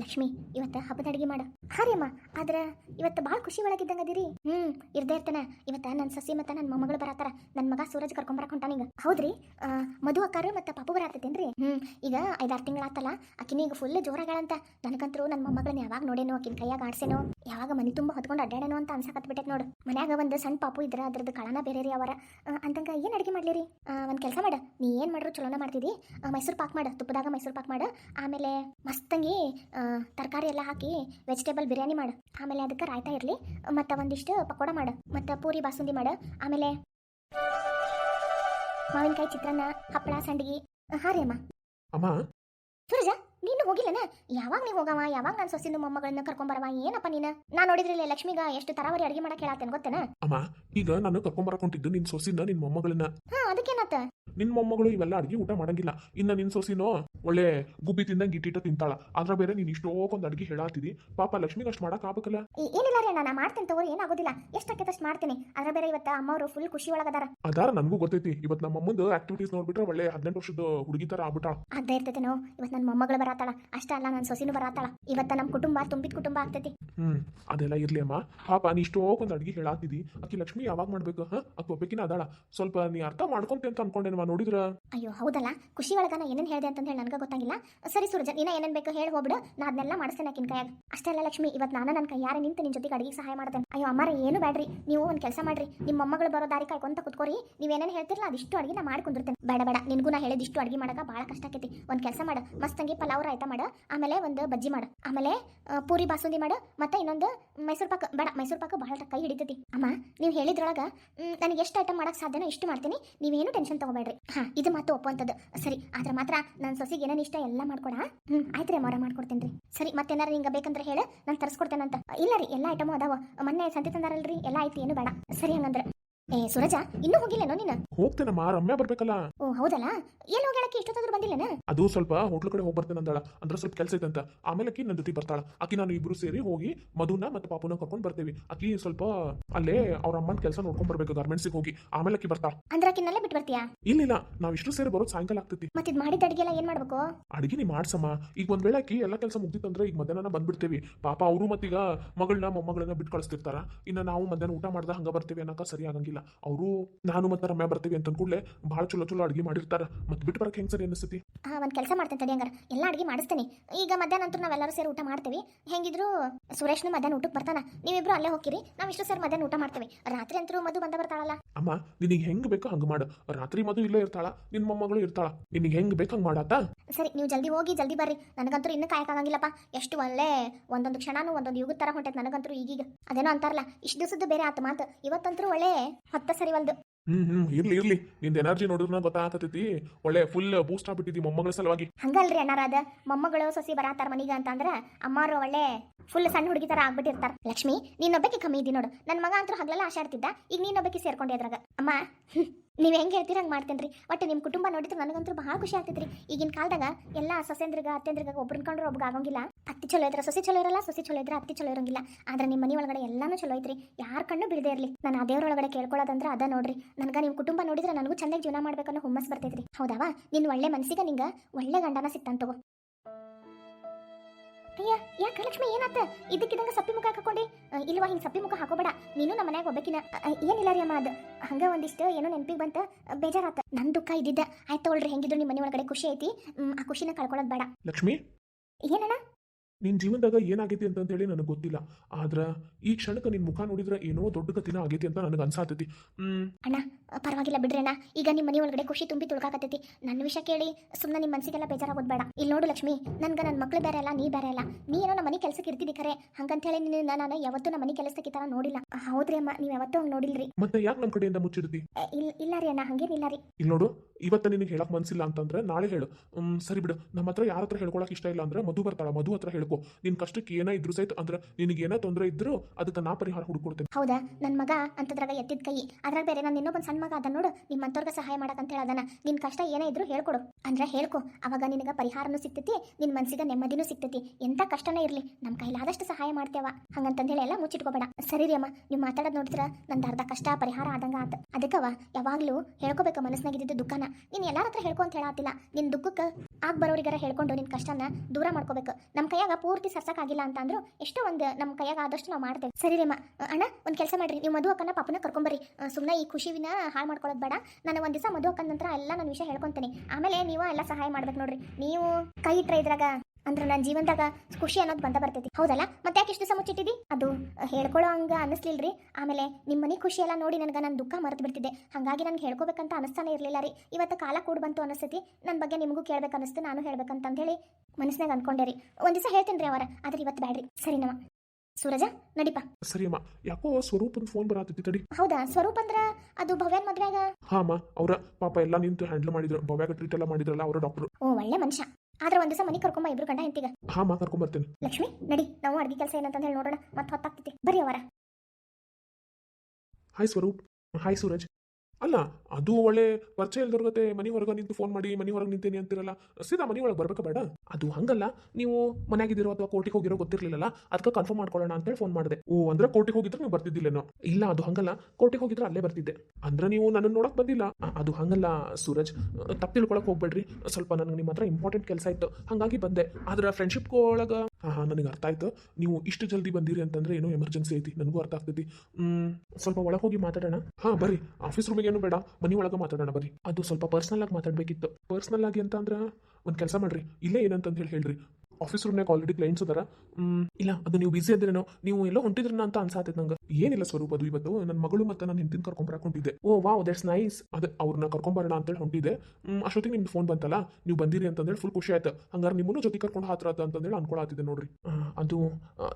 ಲಕ್ಷ್ಮಿ, ಇವತ್ತ ಹಬ್ಬದ ಅಡುಗೆ ಮಾಡು. ಹರಿಯಮ್ಮ ರೀ ಅಮ್ಮ, ಆದ್ರ ಇವತ್ತು ಭಾಳ ಖುಷಿ ಒಳಗಿದ್ದಂಗ ಅದಿರಿ. ಹ್ಮ್, ಇರ್ದೇ ಇರ್ತಾನ. ಇವತ್ತ ನನ್ನ ಸಸಿ ಮತ್ತ ನನ್ನ ಮೊಮ್ಮಗಳು ಬರತ್ತಾರ. ನನ್ನ ಮಗ ಸೂರಜ್ ಕರ್ಕೊಂಬರಕ್ ಹೊಂಟಾನೀಗ ಹೌದ್ರಿ? ಮಧು ಅಕ್ಕಾರ ಮತ್ತ ಪಾಪು ಬರತ್ತೇನ್ರಿ? ಹ್ಮ್, ಈಗ ಐದಾರು ತಿಂಗಳಾತಲ್ಲ ಆಕಿನ ಈಗ ಫುಲ್ ಜೋರಾಗಳಂತ ನನಗಂತರೂ ನನ್ನ ಮೊಮ್ಮಗಳನ್ನ ಯಾವಾಗ ನೋಡೇನೋ, ಆಕಿನ ಕೈಯಾಗ ಆಡ್ಸೇನೋ, ಯಾವಾಗ ಮನಿ ತುಂಬ ಹೊತ್ಕೊಂಡು ಅಡ್ಡಾಡೇನೋ ಅಂತ ಅನ್ಸಕತ್ ಬಿಟ್ಟೈತೆ ನೋಡು. ಮನ್ಯಾಗ ಒಂದು ಸಣ್ಣ ಪಾಪು ಇದ್ರ ಅದ್ರದ್ದು ಕಳನ ಬೇರೆ ರೀ ಅವರ. ಅಂತಂಗ ಏನು ಅಡಿಗೆ ಮಾಡ್ಲಿರಿ ಒಂದು ಕೆಲಸ ಮಾಡ. ನೀ ಏನು ಮಾಡ್ರು ಚಲೋನ ಮಾಡ್ತಿದಿ. ಮೈಸೂರು ಪಾಕ್ ಮಾಡು. ತುಪ್ಪದಾಗ ಮೈಸೂರು ಪಾಕ್ ಮಾಡು. ಆಮೇಲೆ ಮಸ್ತಂಗಿ ತರಕಾರಿ ಎಲ್ಲ ಹಾಕಿ ವೆಜಿಟೇಬಲ್ ಬಿರಿಯಾನಿ ಮಾಡು. ಆಮೇಲೆ ಅದಕ್ಕೆ ರಾಯ್ತಾ ಇರಲಿ. ಮತ್ತು ಒಂದಿಷ್ಟು ಪಕೋಡ ಮಾಡು. ಮತ್ತು ಪೂರಿ ಬಾಸುಂದಿ ಮಾಡು. ಆಮೇಲೆ ಮಾವಿನಕಾಯಿ ಚಿತ್ರಾನ್ನ ಹಪ್ಪಳ ಸಂಡಿಗೆ. ಹಾಂ ರೀ ಅಮ್ಮ. ಅಮ್ಮ. ಸೂರಜ ನೀನು ಹೋಗಿಲ್ಲನ? ಯಾವಾಗ ನೀವು ಹೋಗವ? ಯಾವಾಗ ನನ್ನ ಸೊಸಿನ ಮೊಮ್ಮಗಳನ್ನ ಕರ್ಕೊಂಬರವ ಏನಪ್ಪ ನೀನು? ನಾನು ನೋಡಿದ್ರಲ್ಲ ಲಕ್ಷ್ಮಿಗ ಎಷ್ಟು ತರಾವರಿ ಅಡಿಗೆ ಮಾಡಕ್ ಹೇಳತ್ತೇನೆ ಗೊತ್ತೇನ? ಅಮ್ಮ ಈಗ ನಾನು ಕರ್ಕೊಂಬರಕ್ ಹೊಂಟಿದ್ದು ನಿನ್ ಸೊಸಿನ ನಿನ್ ಮೊಮ್ಮಗಳನ್ನ. ಹಾ ಅದಕ್ಕೇನತ್ತ? ನಿನ್ ಮೊಮ್ಮಗಳು ಇವೆಲ್ಲ ಅಡಿಗೆ ಊಟ ಮಾಡಂಗಿಲ್ಲ. ಇನ್ನ ನಿನ್ ಸೊಸಿನೋ ಒಳ್ಳೆ ಗುಬ್ಬಿ ತಿಂದಂಗ್ ಇಟ್ಟಿಟ್ಟ ತಿಂತಾಳ. ಅದ್ರ ಬೇರೆ ನೀನ್ ಇಷ್ಟೋಕೊಂದ್ ಅಡಿಗೆ ಹೇಳಾತಿದಿ. ಪಾಪ ಲಕ್ಷ್ಮಿಗೆ ಅಷ್ಟು ಮಾಡಕ್ ಆಗ್ಬೇಕಲ್ಲ. ಏನಿಲ್ಲ ರೀ ಅಣ್ಣ ನಾ ಮಾಡ್ತೇನೆ ತಗೋರಿ ಏನಾಗೋದಿಲ್ಲ. ಎಷ್ಟು ಅಷ್ಟು ಮಾಡ್ತೀನಿ. ಅದ್ರ ಬೇರೆ ಇವತ್ತ ಅಮ್ಮವರು ಫುಲ್ ಖುಷಿ ಒಳಗದಾರ. ಅದಾರ ನನ್ಗೂ ಗೊತ್ತೈತಿ. ಇವತ್ ನಮ್ಮ ಅಮ್ಮಂದು ಆಕ್ಟಿವಿಟೀಸ್ ನೋಡ್ಬಿಟ್ರೆ ಒಳ್ಳೆ ಹದಿನೆಂಟು ವರ್ಷದ ಹುಡುಗಿ ತರ ಆಗ್ಬಿಟ್ಟಾಳ. ಅದೇ ನಾವು ಇವತ್ತು ನನ್ನ ಮೊಮ್ಮಗಳು ಬರತ್ತಾಳ ಅಷ್ಟ ಅಲ್ಲ ನನ್ನ ಸೊಸಿನೂ ಬರತ್ತಾಳ ಇವತ್ತ ನಮ್ಮ ಕುಟುಂಬ ತುಂಬಿದ ಕುಟುಂಬ ಆಗ್ತೈತಿ. ಹ್ಮ್ ಅದೆಲ್ಲ ಇರ್ಲಿ ಅಮ್ಮ. ಪಾಪ ನೀ ಇಷ್ಟೊಂದು ಅಡ್ಗೆ ಹೇಳಾತಿದಿ. ಅಕ್ಕಿ ಲಕ್ಷ್ಮಿ ಯಾವಾಗ ಮಾಡ್ಬೇಕು? ಹಾ? ಒಬ್ಬಕಿನ ಅದಾಳ. ಸ್ವಲ್ಪ ನೀ ಅರ್ಥ ಮಾಡ್ಕೊಂತೆ ಅಂತ ಅನ್ಕೊಂಡೇನವ ನೋಡಿದ್ರ? ಅಯ್ಯೋ ಹೌದಲ್ಲ. ಖುಷಿ ಒಳಗ ನಾ ಹೇಳ್ದೆ ಹೇಳಿದೆ ಅಂತ ಹೇಳಿ ನನಗೆ ಗೊತ್ತಾಗಿಲ್ಲ. ಸರಿ ಸುರಜ ನೀನ ಏನೇನ್ ಬೇಕು ಹೇಳಿ ಹೋಗ್ಬಿಡು. ನಾ ಅದನ್ನೆಲ್ಲ ಮಾಡಿಸ್ತೇನೆ ಅಕ್ಕಿನ ಕೈಯಾಗ. ಅಷ್ಟೇ ಅಲ್ಲ ಲಕ್ಷ್ಮಿ ಇವತ್ತು ನಾನು ನನ್ನ ಕೈಯಾರೆ ನಿಂತು ನಿನ್ ಜೊತೆಗೆ ಅಡಿಗೆ ಸಹಾಯ ಮಾಡ್ತೇನೆ. ಅಯ್ಯೋ ಅಮ್ಮಾರ ಏನು ಬೇಡ್ರಿ ನೀವು ಒಂದ್ ಕೆಲಸ ಮಾಡ್ರಿ. ನಿಮ್ಮ ಮೊಮ್ಮಗಳು ಬರೋ ದಾರಿ ಕಾಯ್ಕೊಂತ ಕುತ್ಕೋರಿ. ನೀವೇನೇನು ಹೇಳ್ತಿರಲ್ಲ ಅದಿಷ್ಟು ಅಡಿಗೆ ನಾ ಮಾಡ್ಕೊಂಡಿರ್ತೇನೆ ಬೇಡ ಬೇಡ. ನಿನ್ಗೂ ನಾ ಹೇಳಿದ್ ಇಷ್ಟು ಅಡಿಗೆ ಮಾಡಕ ಬಹಳ ಕಷ್ಟ ಆಕೈತಿ. ಒಂದ್ ಕೆಲಸ ಮಾಡು. ಮಸ್ತಂಗಿ ಪಲಾವ್ ಮಾಡು, ಆಮೇಲೆ ಒಂದು ಬಜ್ಜಿ ಮಾಡು. ಆಮೇಲೆ ಪೂರಿ ಬಾಸುಂದಿ ಮಾಡು, ಮತ್ತೆ ಇನ್ನೊಂದು ಮೈಸೂರು ಪಾಕ್, ಬೇಡ, ಮೈಸೂರು ಪಾಕ್ ಬಹಳ ಕೈ ಹಿಡಿತೈತಿ. ಅಮ್ಮ, ನೀವು ಹೇಳಿದ್ರೊಳಗ ನನಗೆ ಎಷ್ಟು ಐಟಮ್ ಮಾಡಕ್ ಸಾಧ್ಯನೋ ಇಷ್ಟು ಮಾಡ್ತೀನಿ, ನೀವೇನು ಟೆನ್ಷನ್ ತಗೋಬೇಡ್ರಿ. ಹಾ, ಇದು ಮಾತು ಒಪ್ಪುವಂಥದ್ದು. ಸರಿ, ಆದ್ರೆ ಮಾತ್ರ ನನ್ನ ಸೊಸಿಗೆ ಏನೇನು ಇಷ್ಟ ಎಲ್ಲ ಮಾಡ್ಕೊಡ? ಹ್ಮ್, ಆಯ್ತು ರೀ ಮಾಡ್ಕೊಡ್ತೀನಿ ರೀ. ಸರಿ, ಮತ್ತೇನಾರು ಹಿಂಗೆ ಬೇಕಂದ್ರೆ ಹೇಳ, ನಾನು ತರಿಸ್ಕೊಡ್ತೇನಂತ. ಇಲ್ಲ ರೀ, ಎಲ್ಲ ಐಟಮು ಅದಾವ. ಮೊನ್ನೆ ಸಂತೆ ತಂದಾರಲ್ರಿ, ಎಲ್ಲ ಐತಿ, ಏನು ಬೇಡ. ಸರಿ ಹಂಗಂದ್ರೆ ಏ ಸುರಜ ಇನ್ನೂ ಹೋಗಿಲ್ಲೇನೋ ನೀನು? ಹೋಗ್ತೇನಮ್ಮ ರಮ್ಯಾ ಬರ್ಬೇಕಲ್ಲ. ಓ ಹೌದಲ್ಲ? ಏನ್ ಹೋಗ್ಯಾಳಕ್ಕೆ? ಇಷ್ಟೊತ್ತಾದ್ರೂ ಬಂದಿಲ್ಲನ? ಅದು ಸ್ವಲ್ಪ ಹೋಟ್ಲ್ ಕಡೆ ಹೋಗಿ ಬರ್ತೇನೆ ಅಂದಾಳ. ಅಂದ್ರೆ ಸ್ವಲ್ಪ ಕೆಲಸ ಐತಂತ ಆಮೇಲೆ ಅಕ್ಕಿ ನನ್ನ ಜೊತೆ ಬರ್ತಾಳ. ಆಕಿ ನಾನು ಇಬ್ರು ಸೇರಿ ಹೋಗಿ ಮಧುನ ಮತ್ತೆ ಪಾಪುನ ಕರ್ಕೊಂಡು ಬರ್ತೇವಿ. ಆಕಿ ಸ್ವಲ್ಪ ಅಲ್ಲೇ ಅವ್ರ ಅಮ್ಮನ ಕೆಲಸ ನೋಡ್ಕೊಂಡ್ ಬರ್ಬೇಕು ಗಾರ್ಮೆಂಟ್ಸಿಗೆ ಹೋಗಿ. ಆಮೇಲೆ ಅಕ್ಕಿ ಬರ್ತಾಳ. ಅಂದ್ರೆ ಆಕಿನಲ್ಲೇ ಬಿಟ್ಟು ಬರ್ತೀಯಾ? ಇಲ್ಲ ನಾವ್ ಇಷ್ಟು ಸೇರಿ ಬರೋದು ಸಾಯಂಕಾಲ ಆಗ್ತೈತಿ. ಮತ್ತೆ ಇದು ಮಾಡಿದ ಅಡಿಗೆ ಎಲ್ಲ ಏನು ಮಾಡ್ಬೇಕು? ಅಡಿಗೆ ನೀ ಮಾಡ್ಸಮ್ಮ. ಈಗ ಒಂದ್ ವೇಳೆ ಆಕಿ ಎಲ್ಲ ಕೆಲಸ ಮುಗ್ದಿತ್ತಂದ್ರೆ ಈಗ ಮಧ್ಯಾಹ್ನ ಬಂದ್ಬಿಡ್ತೇವಿ. ಪಾಪ ಅವರು ಮತ್ತೀಗ ಮಗಳನ್ನ ಮೊಮ್ಮಗಳನ್ನ ಬಿಟ್ಟು ಕಳಿಸ್ತಿರ್ತಾರ. ಇನ್ನ ನಾವು ಮಧ್ಯಾಹ್ನ ಊಟ ಮಾಡ್ದ ಹಂಗ ಬರ್ತೇವೆ ಅನ್ನಕ ಸರಿ ಆಗಂಗಿಲ್ಲ. ಅವರು ನಾನು ಮತ್ತೆ ರಮ್ಯಾ ಬರ್ತೀವಿ ಅಂತ ಕೂಡಲೇ ಭಾಳ ಚಲೋ ಚಲೋ ಅಡಿಗೆ ಮಾಡಿರ್ತಾರ. ಮತ್ತೆ ಬಿಟ್ಟು ಬರಕ್ಕೆ ಹೆಂಗ್ ಸರಿ ಅನಿಸ್ತೈತಿ ಹಾ ಒಂದು ಕೆಲಸ ಮಾಡ್ತೇನೆ ತಡಿ ಹಂಗಾರ. ಎಲ್ಲ ಅಡಿಗೆ ಮಾಡಿಸ್ತೀನಿ. ಈಗ ಮಧ್ಯಾಹ್ನ ಅಂತೂ ನಾವೆಲ್ಲರೂ ಸೇರಿ ಊಟ ಮಾಡ್ತೀವಿ. ಹೆಂಗಿದ್ರು ಸುರೇಶ್ನು ಮಧ್ಯಾಹ್ನ ಊಟಕ್ಕೆ ಬರ್ತಾನ. ನೀವಿಬ್ರು ಅಲ್ಲೇ ಹೋಗಿರಿ ನಾವು ಇಷ್ಟು ಸೇರಿ ಮಧ್ಯಾಹ್ನ ಊಟ ಮಾಡ್ತೀವಿ. ರಾತ್ರಿ ಅಂತರೂ ಮಧು ಬಂದ ಬರ್ತಾಳಲ್ಲ. ಅಮ್ಮ ನಿನಗೆ ಹೆಂಗ್ ಬೇಕೋ ಹಂಗ ಮಾಡು. ರಾತ್ರಿ ಮದು ಇಲ್ಲೇ ಇರ್ತಾಳ. ನಿನ್ ಮೊಮ್ಮಗಳು ಇರ್ತಾಳ. ನಿನಗೆ ಹೆಂಗ್ ಬೇಕು ಹಂಗ ಮಾಡಾತ ಸರಿ ನೀವು ಜಲ್ದಿ ಹೋಗಿ ಜಲ್ದಿ ಬರ್ರಿ. ನನಗಂತೂ ಇನ್ನೂ ಕಾಯಕ್ಕಾಗಂಗಿಲ್ಲಪ್ಪ ಎಷ್ಟು ಒಳ್ಳೆ ಒಂದೊಂದು ಕ್ಷಣನೂ ಒಂದೊಂದು ಯುಗದ ತರ ಹೊಂಟೈತೆ ನನಗಂತೂ ಈಗೀಗ. ಅದೇನೋ ಅಂತಾರಲ್ಲ ಇಷ್ಟು ದಿವಸದ್ದು ಬೇರೆ ಆತ ಮಾತು. ಇವತ್ತಂತೂ ಒಳ್ಳೆ ಹೊತ್ತ ಸರಿ ಒಂದು. ಹ್ಮ್ ಹ್ಮ್ ಇರ್ಲಿ ಇರ್ಲಿ. ನಿಂದ ಎನರ್ಜಿ ನೋಡಿದ್ರ ಗೊತ್ತಾಗತೈತಿ ಒಳ್ಳೆ ಫುಲ್ ಬೂಸ್ಟ್ ಆಗ್ಬಿಟ್ಟಿದ್ದಿ ಮೊಮ್ಮಗಳ ಸಲುವಾಗಿ. ಹಂಗಲ್ರಿ ಅಣ್ಣಾರಾದ. ಮೊಮ್ಮಗಳು ಸಸಿ ಬರಾತಾರ ಮನೀಗ ಅಂತಂದ್ರ ಅಮ್ಮಾರು ಒಳ್ಳೆ ಫುಲ್ ಸಣ್ಣ ಹುಡುಗಿ ತರ ಆಗ್ಬಿಟ್ಟಿರ್ತಾರ. ಲಕ್ಷ್ಮಿ ನೀನೊಬ್ಬಕ್ಕೆ ಕಮ್ಮಿ ಇದ್ದಿ ನೋಡು. ನನ್ನ ಮಗ ಅಂತೂ ಹಗಲೆಲ್ಲ ಆಶಾಡ್ತಿದ್ದ ಈಗ ನೀನೊಬ್ಬಕ್ಕೆ ಸೇರ್ಕೊಂಡೆ ಅದ್ರಾಗ. ಅಮ್ಮ ನೀವ್ ಹೆಂಗೆ ಹೇಳ್ತೀರ ಹಂಗೆ ಮಾಡ್ತೇನ್ರಿ. ಒಟ್ಟು ನಿಮ್ಮ ಕುಟುಂಬ ನೋಡಿದ್ರೆ ನನಗಂತೂ ಬಹಳ ಖುಷಿ ಆಗ್ತೈತ್ರಿ. ಈಗಿನ ಕಾಲದಾಗ ಎಲ್ಲ ಸೊಸೆಂದ್ರಿಗ ಅತ್ತೆಂದ್ರಿಗ ಒಬ್ರನ್ನ ಕಂಡ್ರೆ ಒಬ್ಗೆ ಆಗಂಗಿಲ್ಲ. ಅತ್ತಿ ಚಲೋ ಇದ್ರೆ ಸೊಸೆ ಚಲೋ ಇರಲ್ಲ ಸೊಸಿ ಚಲೋ ಇದ್ರೆ ಅತ್ತಿ ಚಲೋ ಇರಂಗಿಲ್ಲ. ಆದ್ರೆ ನಿಮ್ಮ ಮನೆ ಒಳಗಡೆ ಎಲ್ಲಾನು ಚಲೋ ಐತ್ರಿ. ಯಾರ ಕಣ್ಣು ಬಿಡದೇ ಇರಲಿ. ನಾನು ಆ ದೇವ್ರೊಳಗಡೆ ಕೇಳ್ಕೊಳ್ಳೋದಂದ್ರೆ ಅದ ನೋಡ್ರಿ. ನನಗೆ ನಿಮ್ಮ ಕುಟುಂಬ ನೋಡಿದ್ರೆ ನನಗೂ ಚೆನ್ನಾಗಿ ಜೀವನ ಮಾಡ್ಬೇಕನ್ನೋ ಹುಮ್ಮಸ್ ಬರ್ತೈತ್ರಿ. ಹೌದವಾ? ನಿನ್ನ ಒಳ್ಳೆ ಮನಸ್ಸಿಗೆ ನಿಂಗ ಒಳ್ಳೆ ಗಂಡನ ಸಿಕ್ತಾನ ತಗೋ. ಅಯ್ಯ ಯಾಕೆ ಲಕ್ಷ್ಮಿ ಏನಾತ? ಇದಕ್ಕಿದಂಗ ಸಪ್ಪಿ ಮುಖ ಹಾಕೊಂಡಿ ಇಲ್ವಾ ಹಿಂಗೆ ಸಪ್ಪಿ ಮುಖ ಹಾಕೋಬೇಡ. ನೀನು ನಮ್ಮ ಮನ್ಯಾಗ ಒಬ್ಬಕಿನ. ಏನಿಲ್ಲ ರೀ ಅಮ್ಮ ಅದು. ಹಂಗ ಒಂದಿಷ್ಟು ಏನೋ ನೆನಪಿಗೆ ಬಂತ ಬೇಜಾರಾತ. ನನ್ನ ದುಃಖ ಇದ್ದಿದ್ದ. ಆಯ್ತು ತಗೊಳ್ರಿ ಹೆಂಗಿದ್ರು ನಿಮ್ಮ ಮನೆ ಒಳಗಡೆ ಖುಷಿ ಐತಿ. ಆ ಖುಷಿನ ಕಳ್ಕೊಳ್ಳೋದು ಬೇಡ. ಲಕ್ಷ್ಮಿ? ಏನಣ್ಣ? ನಿನ್ ಜೀವನದಾಗ ಏನಾಗೈತಿ ಅಂತ ಹೇಳಿ ನನಗೆ ಗೊತ್ತಿಲ್ಲ. ಆದ್ರ ಈ ಕ್ಷಣಕ್ಕೆ ನಿನ್ನ ಮುಖ ನೋಡಿದ್ರೆ ಏನೋ ದೊಡ್ಡ ಕತಿನ ಆಗೈತಿ ಅಂತ ನನಗೆ ಅನ್ಸಾತೈತಿ. ಹ್ಮ್. ಅ, ಪರವಾಗಿಲ್ಲ ಬಿಡ್ರಿ ಅಣ್ಣ. ಈಗ ನಿಮ್ಮ ಮನೆ ಒಳಗಡೆ ಖುಷಿ ತುಂಬಿ ತುಳ್ಕಾಕತ್ತೈತಿ. ನನ್ನ ವಿಷಯ ಕೇಳಿ ಸುಮ್ಮನೆ ನಿಮ್ಮ ಮನಸ್ಸಿಗೆಲ್ಲ ಬೇಜಾರಾಗೋದು ಬೇಡ. ಇಲ್ಲಿ ನೋಡು ಲಕ್ಷ್ಮಿ ನನ್ಗೆ ನನ್ನ ಮಕ್ಳು ಬೇರೆ ಅಲ್ಲ ನೀ ಬೇರೆ ಅಲ್ಲ. ನೀ ಏನೋ ನಮ್ಮ ಮನೆ ಕೆಲಸಕ್ಕೆ ಇರ್ತಿದ್ದಿ ಖರೆ. ಹಂಗಂತ ಹೇಳಿ ನಿನ್ನ ನಾನು ಯಾವತ್ತೂ ನಮ್ಮ ಮನೆ ಕೆಲಸಕ್ಕೆ ಈ ಥರ ನೋಡಿಲ್ಲ. ಹೌದ್ರಿ ಅಮ್ಮ ನೀವು ಯಾವತ್ತೂ ಹಂಗೆ ನೋಡಿಲ್ರಿ. ಮತ್ತೆ ಯಾಕೆ ನಮ್ಮ ಕಡೆಯಿಂದ ಮುಚ್ಚಿಡ್ತಿ? ಅ, ಇಲ್ಲ ಇಲ್ಲ ರೀ ಅಣ್ಣ ಹಂಗೇನಿಲ್ಲ ರೀ. ಇಲ್ಲಿ ನೋಡು ಇವತ್ತು ನಿನಗೆ ಹೇಳಕ್ ಮನ್ಸಿಲ್ಲ ಅಂತಂದ್ರೆ ನಾಳೆ ಹೇಳು. ಹ್ಮ್ ಸರಿ ಬಿಡು. ನಮ್ಮ ಹತ್ರ ಯಾರ ಹತ್ರ ಹೇಳ್ಕೊಳಕ್ ಇಷ್ಟ ಇಲ್ಲ ಅಂದ್ರೆ ಮಧು ಬರ್ತಾಳ. ಮಧು ಹತ್ರ ಹೇಳ್ಕೊ, ನಿನ್ ಕಷ್ಟಕ್ಕೆ ಏನ ಇದ್ರು ಸಹಿತ ಅಂದ್ರೆ ನಿನಗೆ ಏನೋ ತೊಂದರೆ ಇದ್ರು ಅದಕ್ಕೆ ನಾ ಪರಿಹಾರ ಹುಡುಕೊಡ್ತೇನೆ. ಹೌದಾ? ನನ್ನ ಮಗ ಅಂತದ್ರಾಗ ಎತ್ತಿದ ಕೈ. ಅದ್ರಾಗ ಬೇರೆ ನಾನು ಇನ್ನೊಬ್ಬನ ಸಣ್ಣ ಮಗ ಅದ ನೋಡು ನಿಮ್ಮಂತವ್ರಿಗೆ ಸಹಾಯ ಮಾಡಕಂತ ಹೇಳದನ. ನಿನ್ ಕಷ್ಟ ಏನೇ ಇದ್ರು ಹೇಳ್ಕೊಡು. ಅಂದ್ರೆ ಹೇಳ್ಕೊ, ಅವಾಗ ನಿನಗೆ ಪರಿಹಾರನೂ ಸಿಗ್ತೈತಿ, ನಿನ್ ಮನಸ್ಸಿಗೆ ನೆಮ್ಮದಿನೂ ಸಿಗ್ತೈತಿ. ಎಂತ ಕಷ್ಟನೇ ಇರ್ಲಿ ನಮ್ಮ ಕೈಲಾದಷ್ಟು ಸಹಾಯ ಮಾಡ್ತೇವ. ಹಂಗಂತಂದ ಹೇಳಿ ಎಲ್ಲ ಮುಚ್ಚಿಟ್ಕೋಬೇಡ. ಸರಿ ರೀ ಅಮ್ಮ, ನೀವು ಮಾತಾಡೋದು ನೋಡಿದ್ರ ನಂದು ಅರ್ಧ ಕಷ್ಟ ಪರಿಹಾರ ಆದಂಗ ಆತ. ಅದಕ್ಕವ, ಯಾವಾಗ್ಲೂ ಹೇಳ್ಕೋಬೇಕು ಮನಸ್ಸಿನಾಗಿದ್ದ ದುಃಖನ. ನೀನ್ ಎಲ್ಲಾರ ಹತ್ರ ಹೇಳ್ಕೊ ಅಂತ ಹೇಳತ್ತಿಲ್ಲ ನಿನ್ನ ದುಃಖಕ್ಕೆ ಆಗ ಬರೋರಿಗಾರ ಹೇಳ್ಕೊಂಡು ನಿನ್ ಕಷ್ಟನ ದೂರ ಮಾಡ್ಕೋಬೇಕು. ನಮ್ಮ ಕೈಯಾಗ ಪೂರ್ತಿ ಸರ್ಸಕ್ಕಾಗಿಲ್ಲ ಅಂತ ಅಂದ್ರು ಎಷ್ಟೋ ಒಂದು ನಮ್ಮ ಕೈಯಾಗ ಆದಷ್ಟು ನಾವು ಮಾಡ್ತೇವೆ. ಸರಿ ರೀಮ್ಮ ಅಣ್ಣ, ಒಂದು ಕೆಲಸ ಮಾಡ್ರಿ. ನೀವು ಮಧು ಅಕ್ಕನ ಪಾಪನ ಕರ್ಕೊಂಬರ್ರಿ. ಸುಮ್ಮನೆ ಈ ಖುಷಿವಿನ ಹಾಳು ಮಾಡ್ಕೊಳ್ಳೋದು ಬೇಡ. ನಾನು ಒಂದು ದಿವಸ ಮಧು ಅಕ್ಕನ ನಂತರ ಎಲ್ಲ ನನ್ನ ವಿಷಯ ಹೇಳ್ಕೊತೀನಿ. ಆಮೇಲೆ ನೀವು ಎಲ್ಲ ಸಹಾಯ ಮಾಡ್ಬೇಕು ನೋಡ್ರಿ. ನೀವು ಕೈ ಇಟ್ರೆ ಇದ್ರಾಗ ಅಂದ್ರೆ ನನ್ನ ಜೀವನದಾಗ ಖುಷಿ ಅನ್ನೋದು ಬಂದ ಬರ್ತೈತಿ. ಹೌದಲ್ಲ? ಮತ್ತೆ ಯಾಕೆ ಇಷ್ಟು ದಿವಸ ಮುಚ್ಚಿಟ್ಟಿದಿ? ಅದು ಹೇಳ್ಕೊಳ್ಳೋ ಹಂಗ ಅನ್ನಿಸ್ಲಿಲ್ರಿ ಆಮೇಲೆ ನಿಮ್ಮ ಮನೆ ಖುಷಿ ಎಲ್ಲ ನೋಡಿ ನನಗೆ ನನ್ನ ದುಃಖ ಮರೆತು ಬಿಡ್ತಿದ್ದೆ ಹಾಗಾಗಿ ನನಗೆ ಹೇಳ್ಕೊಬೇಕಂತ ಅನಿಸ್ತಾನೆ ಇರಲಿಲ್ಲ ರೀ. ಇವತ್ತು ಕಾಲ ಕೂಡ ಬಂತು ಅನಿಸ್ತೈತಿ. ನನ್ನ ಬಗ್ಗೆ ನಿಮಗೂ ಕೇಳ್ಬೇಕು ಅನಿಸ್ತು ನಾನು ಹೇಳ್ಬೇಕಂತ ಹೇಳಿ ಮನಸ್ಸಿನಾಗ ಅನ್ಕೊಂಡೆ ರೀ. ಒಂದ್ ದಿವಸ ಹೇಳ್ತೀನಿ ರೀ ಅವರ ಆದ್ರೆ ಇವತ್ತು ಬ್ಯಾಡ್ರಿ. ಸರಿ ನಮ್ಮ ಸೂರಜ ನಡಿಪ. ಸರಿ ಅಮ್ಮ ಯಾಕೋ ಸ್ವರೂಪದ ಫೋನ್ ಬರತ್ತೈತಿ ತಡಿ. ಹೌದಾ? ಸ್ವರೂಪ್ ಅಂದ್ರ ಅದು ಭವ್ಯನ್ ಮದ್ವೆಗ ಹಾ ಅಮ್ಮ ಅವ್ರ ಪಾಪ ಎಲ್ಲ ನಿಂತು ಹ್ಯಾಂಡಲ್ ಮಾಡಿದ್ರು. ಭವ್ಯಾಗ ಟ್ರೀಟ್ ಎಲ್ಲ ಮಾಡಿದ್ರಲ್ಲ ಅವರ ಡಾಕ್ಟರ್ ಓ ಒಳ್ಳೆ ಮನುಷ್ಯ. ಆದ್ರೆ ಒಂದ್ ದಿವಸ ಮನೆ ಕರ್ಕೊಂಬ ಇಬ್ರು ಗಂಡ ಹೆಂಡತಿಗ. ಹಾ ಅಮ್ಮ ಬರ್ತೀನಿ. ಲಕ್ಷ್ಮಿ ನಡಿ ನಾವು ಅಡ್ಗೆ ಕೆಲಸ ಏನಂತ ಹೇಳಿ ನೋಡೋಣ. ಮತ್ತೆ ಹೊತ್ತಾಗ್ತೈತಿ. ಬರೀ ಅವರ ಹಾಯ್ ಸ್ವರೂಪ್ ಹಾಯ್ ಸೂರಜ್ ಅಲ್ಲ, ಅದು ಒಳ್ಳೆ ಪರಿಚಯ ಇಲ್ದವ್ರ ಜೊತೆ ಮನೆ ಹೊರಗೆ ನಿಂತು ಫೋನ್ ಮಾಡಿ ಮನೆ ಹೊರಗೆ ನಿಂತೀನಿ ಅಂತಿರಲ್ಲ, ಸೀದಾ ಮನೆ ಒಳಗೆ ಬರಬೇಕಾ ಬೇಡ. ಅದು ಹಂಗಲ್ಲ, ನೀವು ಮನೆಯಾಗಿದ್ದೀರೋ ಅಥವಾ ಕೋರ್ಟಿಗೆ ಹೋಗಿರೋ ಗೊತ್ತಿರ್ಲಿಲ್ಲಲ್ಲ, ಅದಕ್ಕೆ ಕನ್ಫರ್ಮ್ ಮಾಡ್ಕೊಳ್ಳೋಣ ಅಂತೇಳಿ ಫೋನ್ ಮಾಡಿದೆ. ಓ, ಅಂದ್ರೆ ಕೋರ್ಟಿಗೆ ಹೋಗಿದ್ರೆ ನೀವು ಬರ್ತಿದ್ದಿಲ್ಲೇನೋ? ಇಲ್ಲ, ಅದು ಹಂಗಲ್ಲ, ಕೋರ್ಟಿಗೆ ಹೋಗಿದ್ರೆ ಅಲ್ಲೇ ಬರ್ತಿದ್ದೆ. ಅಂದ್ರೆ ನೀವು ನನ್ನ ನೋಡಕ್ ಬಂದಿಲ್ಲ. ಅದು ಹಂಗಲ್ಲ, ಸೂರಜ್, ತಪ್ಪು ತಿಳ್ಕೊಳಕ್ ಹೋಗ್ಬೇಡ್ರಿ. ಸ್ವಲ್ಪ ನನಗೆ ನಿಮ್ಮ ಹತ್ರ ಇಂಪಾರ್ಟೆಂಟ್ ಕೆಲಸ ಇತ್ತು. ಹಂಗಾಗಿ ಬಂದೆ. ಆದ್ರೆ ಫ್ರೆಂಡ್ಶಿಪ್ ಒಳಗೆ ಹಾಂ ಹಾಂ ನನಗೆ ಅರ್ಥ ಆಯ್ತು. ನೀವು ಇಷ್ಟು ಜಲ್ದಿ ಬಂದಿರಿ ಅಂತಂದ್ರೆ ಏನೋ ಎಮರ್ಜೆನ್ಸಿ ಐತಿ ನನಗೂ ಅರ್ಥ ಆಗ್ತೈತಿ. ಹ್ಮ್, ಸ್ವಲ್ಪ ಒಳಗೆ ಹೋಗಿ ಮಾತಾಡೋಣ. ಹಾಂ ಬರ್ರಿ. ಆಫೀಸ್ ರೂಮಿಗೆ ಏನು ಬೇಡ ಮನೆ ಒಳಗೆ ಮಾತಾಡೋಣ ಬರ್ರಿ. ಅದು ಸ್ವಲ್ಪ ಪರ್ಸ್ನಲ್ ಆಗಿ ಮಾತಾಡಬೇಕಿತ್ತು. ಪರ್ಸ್ನಲ್ ಆಗಿ ಅಂತ ಅಂದ್ರೆ ಒಂದು ಕೆಲಸ ಮಾಡ್ರಿ. ಇಲ್ಲೇ ಏನಂತಂದು ಹೇಳಿ ಹೇಳ್ರಿ. ಆಫೀಸ್ ರೂಮ್ನಾಗ ಆಲ್ರೆಡಿ ಕ್ಲೈಂಟ್ಸ್ ಅದಾರ. ಇಲ್ಲ, ಅದು ನೀವು ಬಿಸಿ ಅದ್ರೇನೋ, ನೀವು ಎಲ್ಲ ಹೊಂಟಿದ್ರನ ಅಂತ ಅನ್ಸಾತೈತೆ ನಂಗೆ. ಏನಿಲ್ಲ ಸ್ವರೂಪ ಅದು ಇವತ್ತು ನನ್ನ ಮಗಳು ಮತ್ತೆ ನಾನು ಹೆಂಡತಿನ ಕರ್ಕೊಂಬರಕ್ ಹೊಂಟಿದ್ದೆ ಓ, ವಾವ್ ದಟ್ಸ್ ನೈಸ್ ಅದು ಅವ್ರನ್ನ ಕರ್ಕೊಂಬರೋಣ ಅಂತೇಳಿ ಹೊಂಟಿದ್ದೆ. ಅಷ್ಟೊತ್ತಿಗೆ ನಿಮ್ದು ಫೋನ್ ಬಂತಲ್ಲ, ನೀವು ಬಂದಿರಿ ಅಂತಂದೇಳಿ ಫುಲ್ ಖುಷಿ ಆಯ್ತು. ಹಂಗಾರೆ ನಿಮ್ಮನ್ನು ಜೊತೆ ಕರ್ಕೊಂಡು ಹಾತ್ರ ಅಂತಂದೇಳಿ ಅನ್ಕೊಳತ್ತಿದ್ದೆ ನೋಡ್ರಿ. ಅದು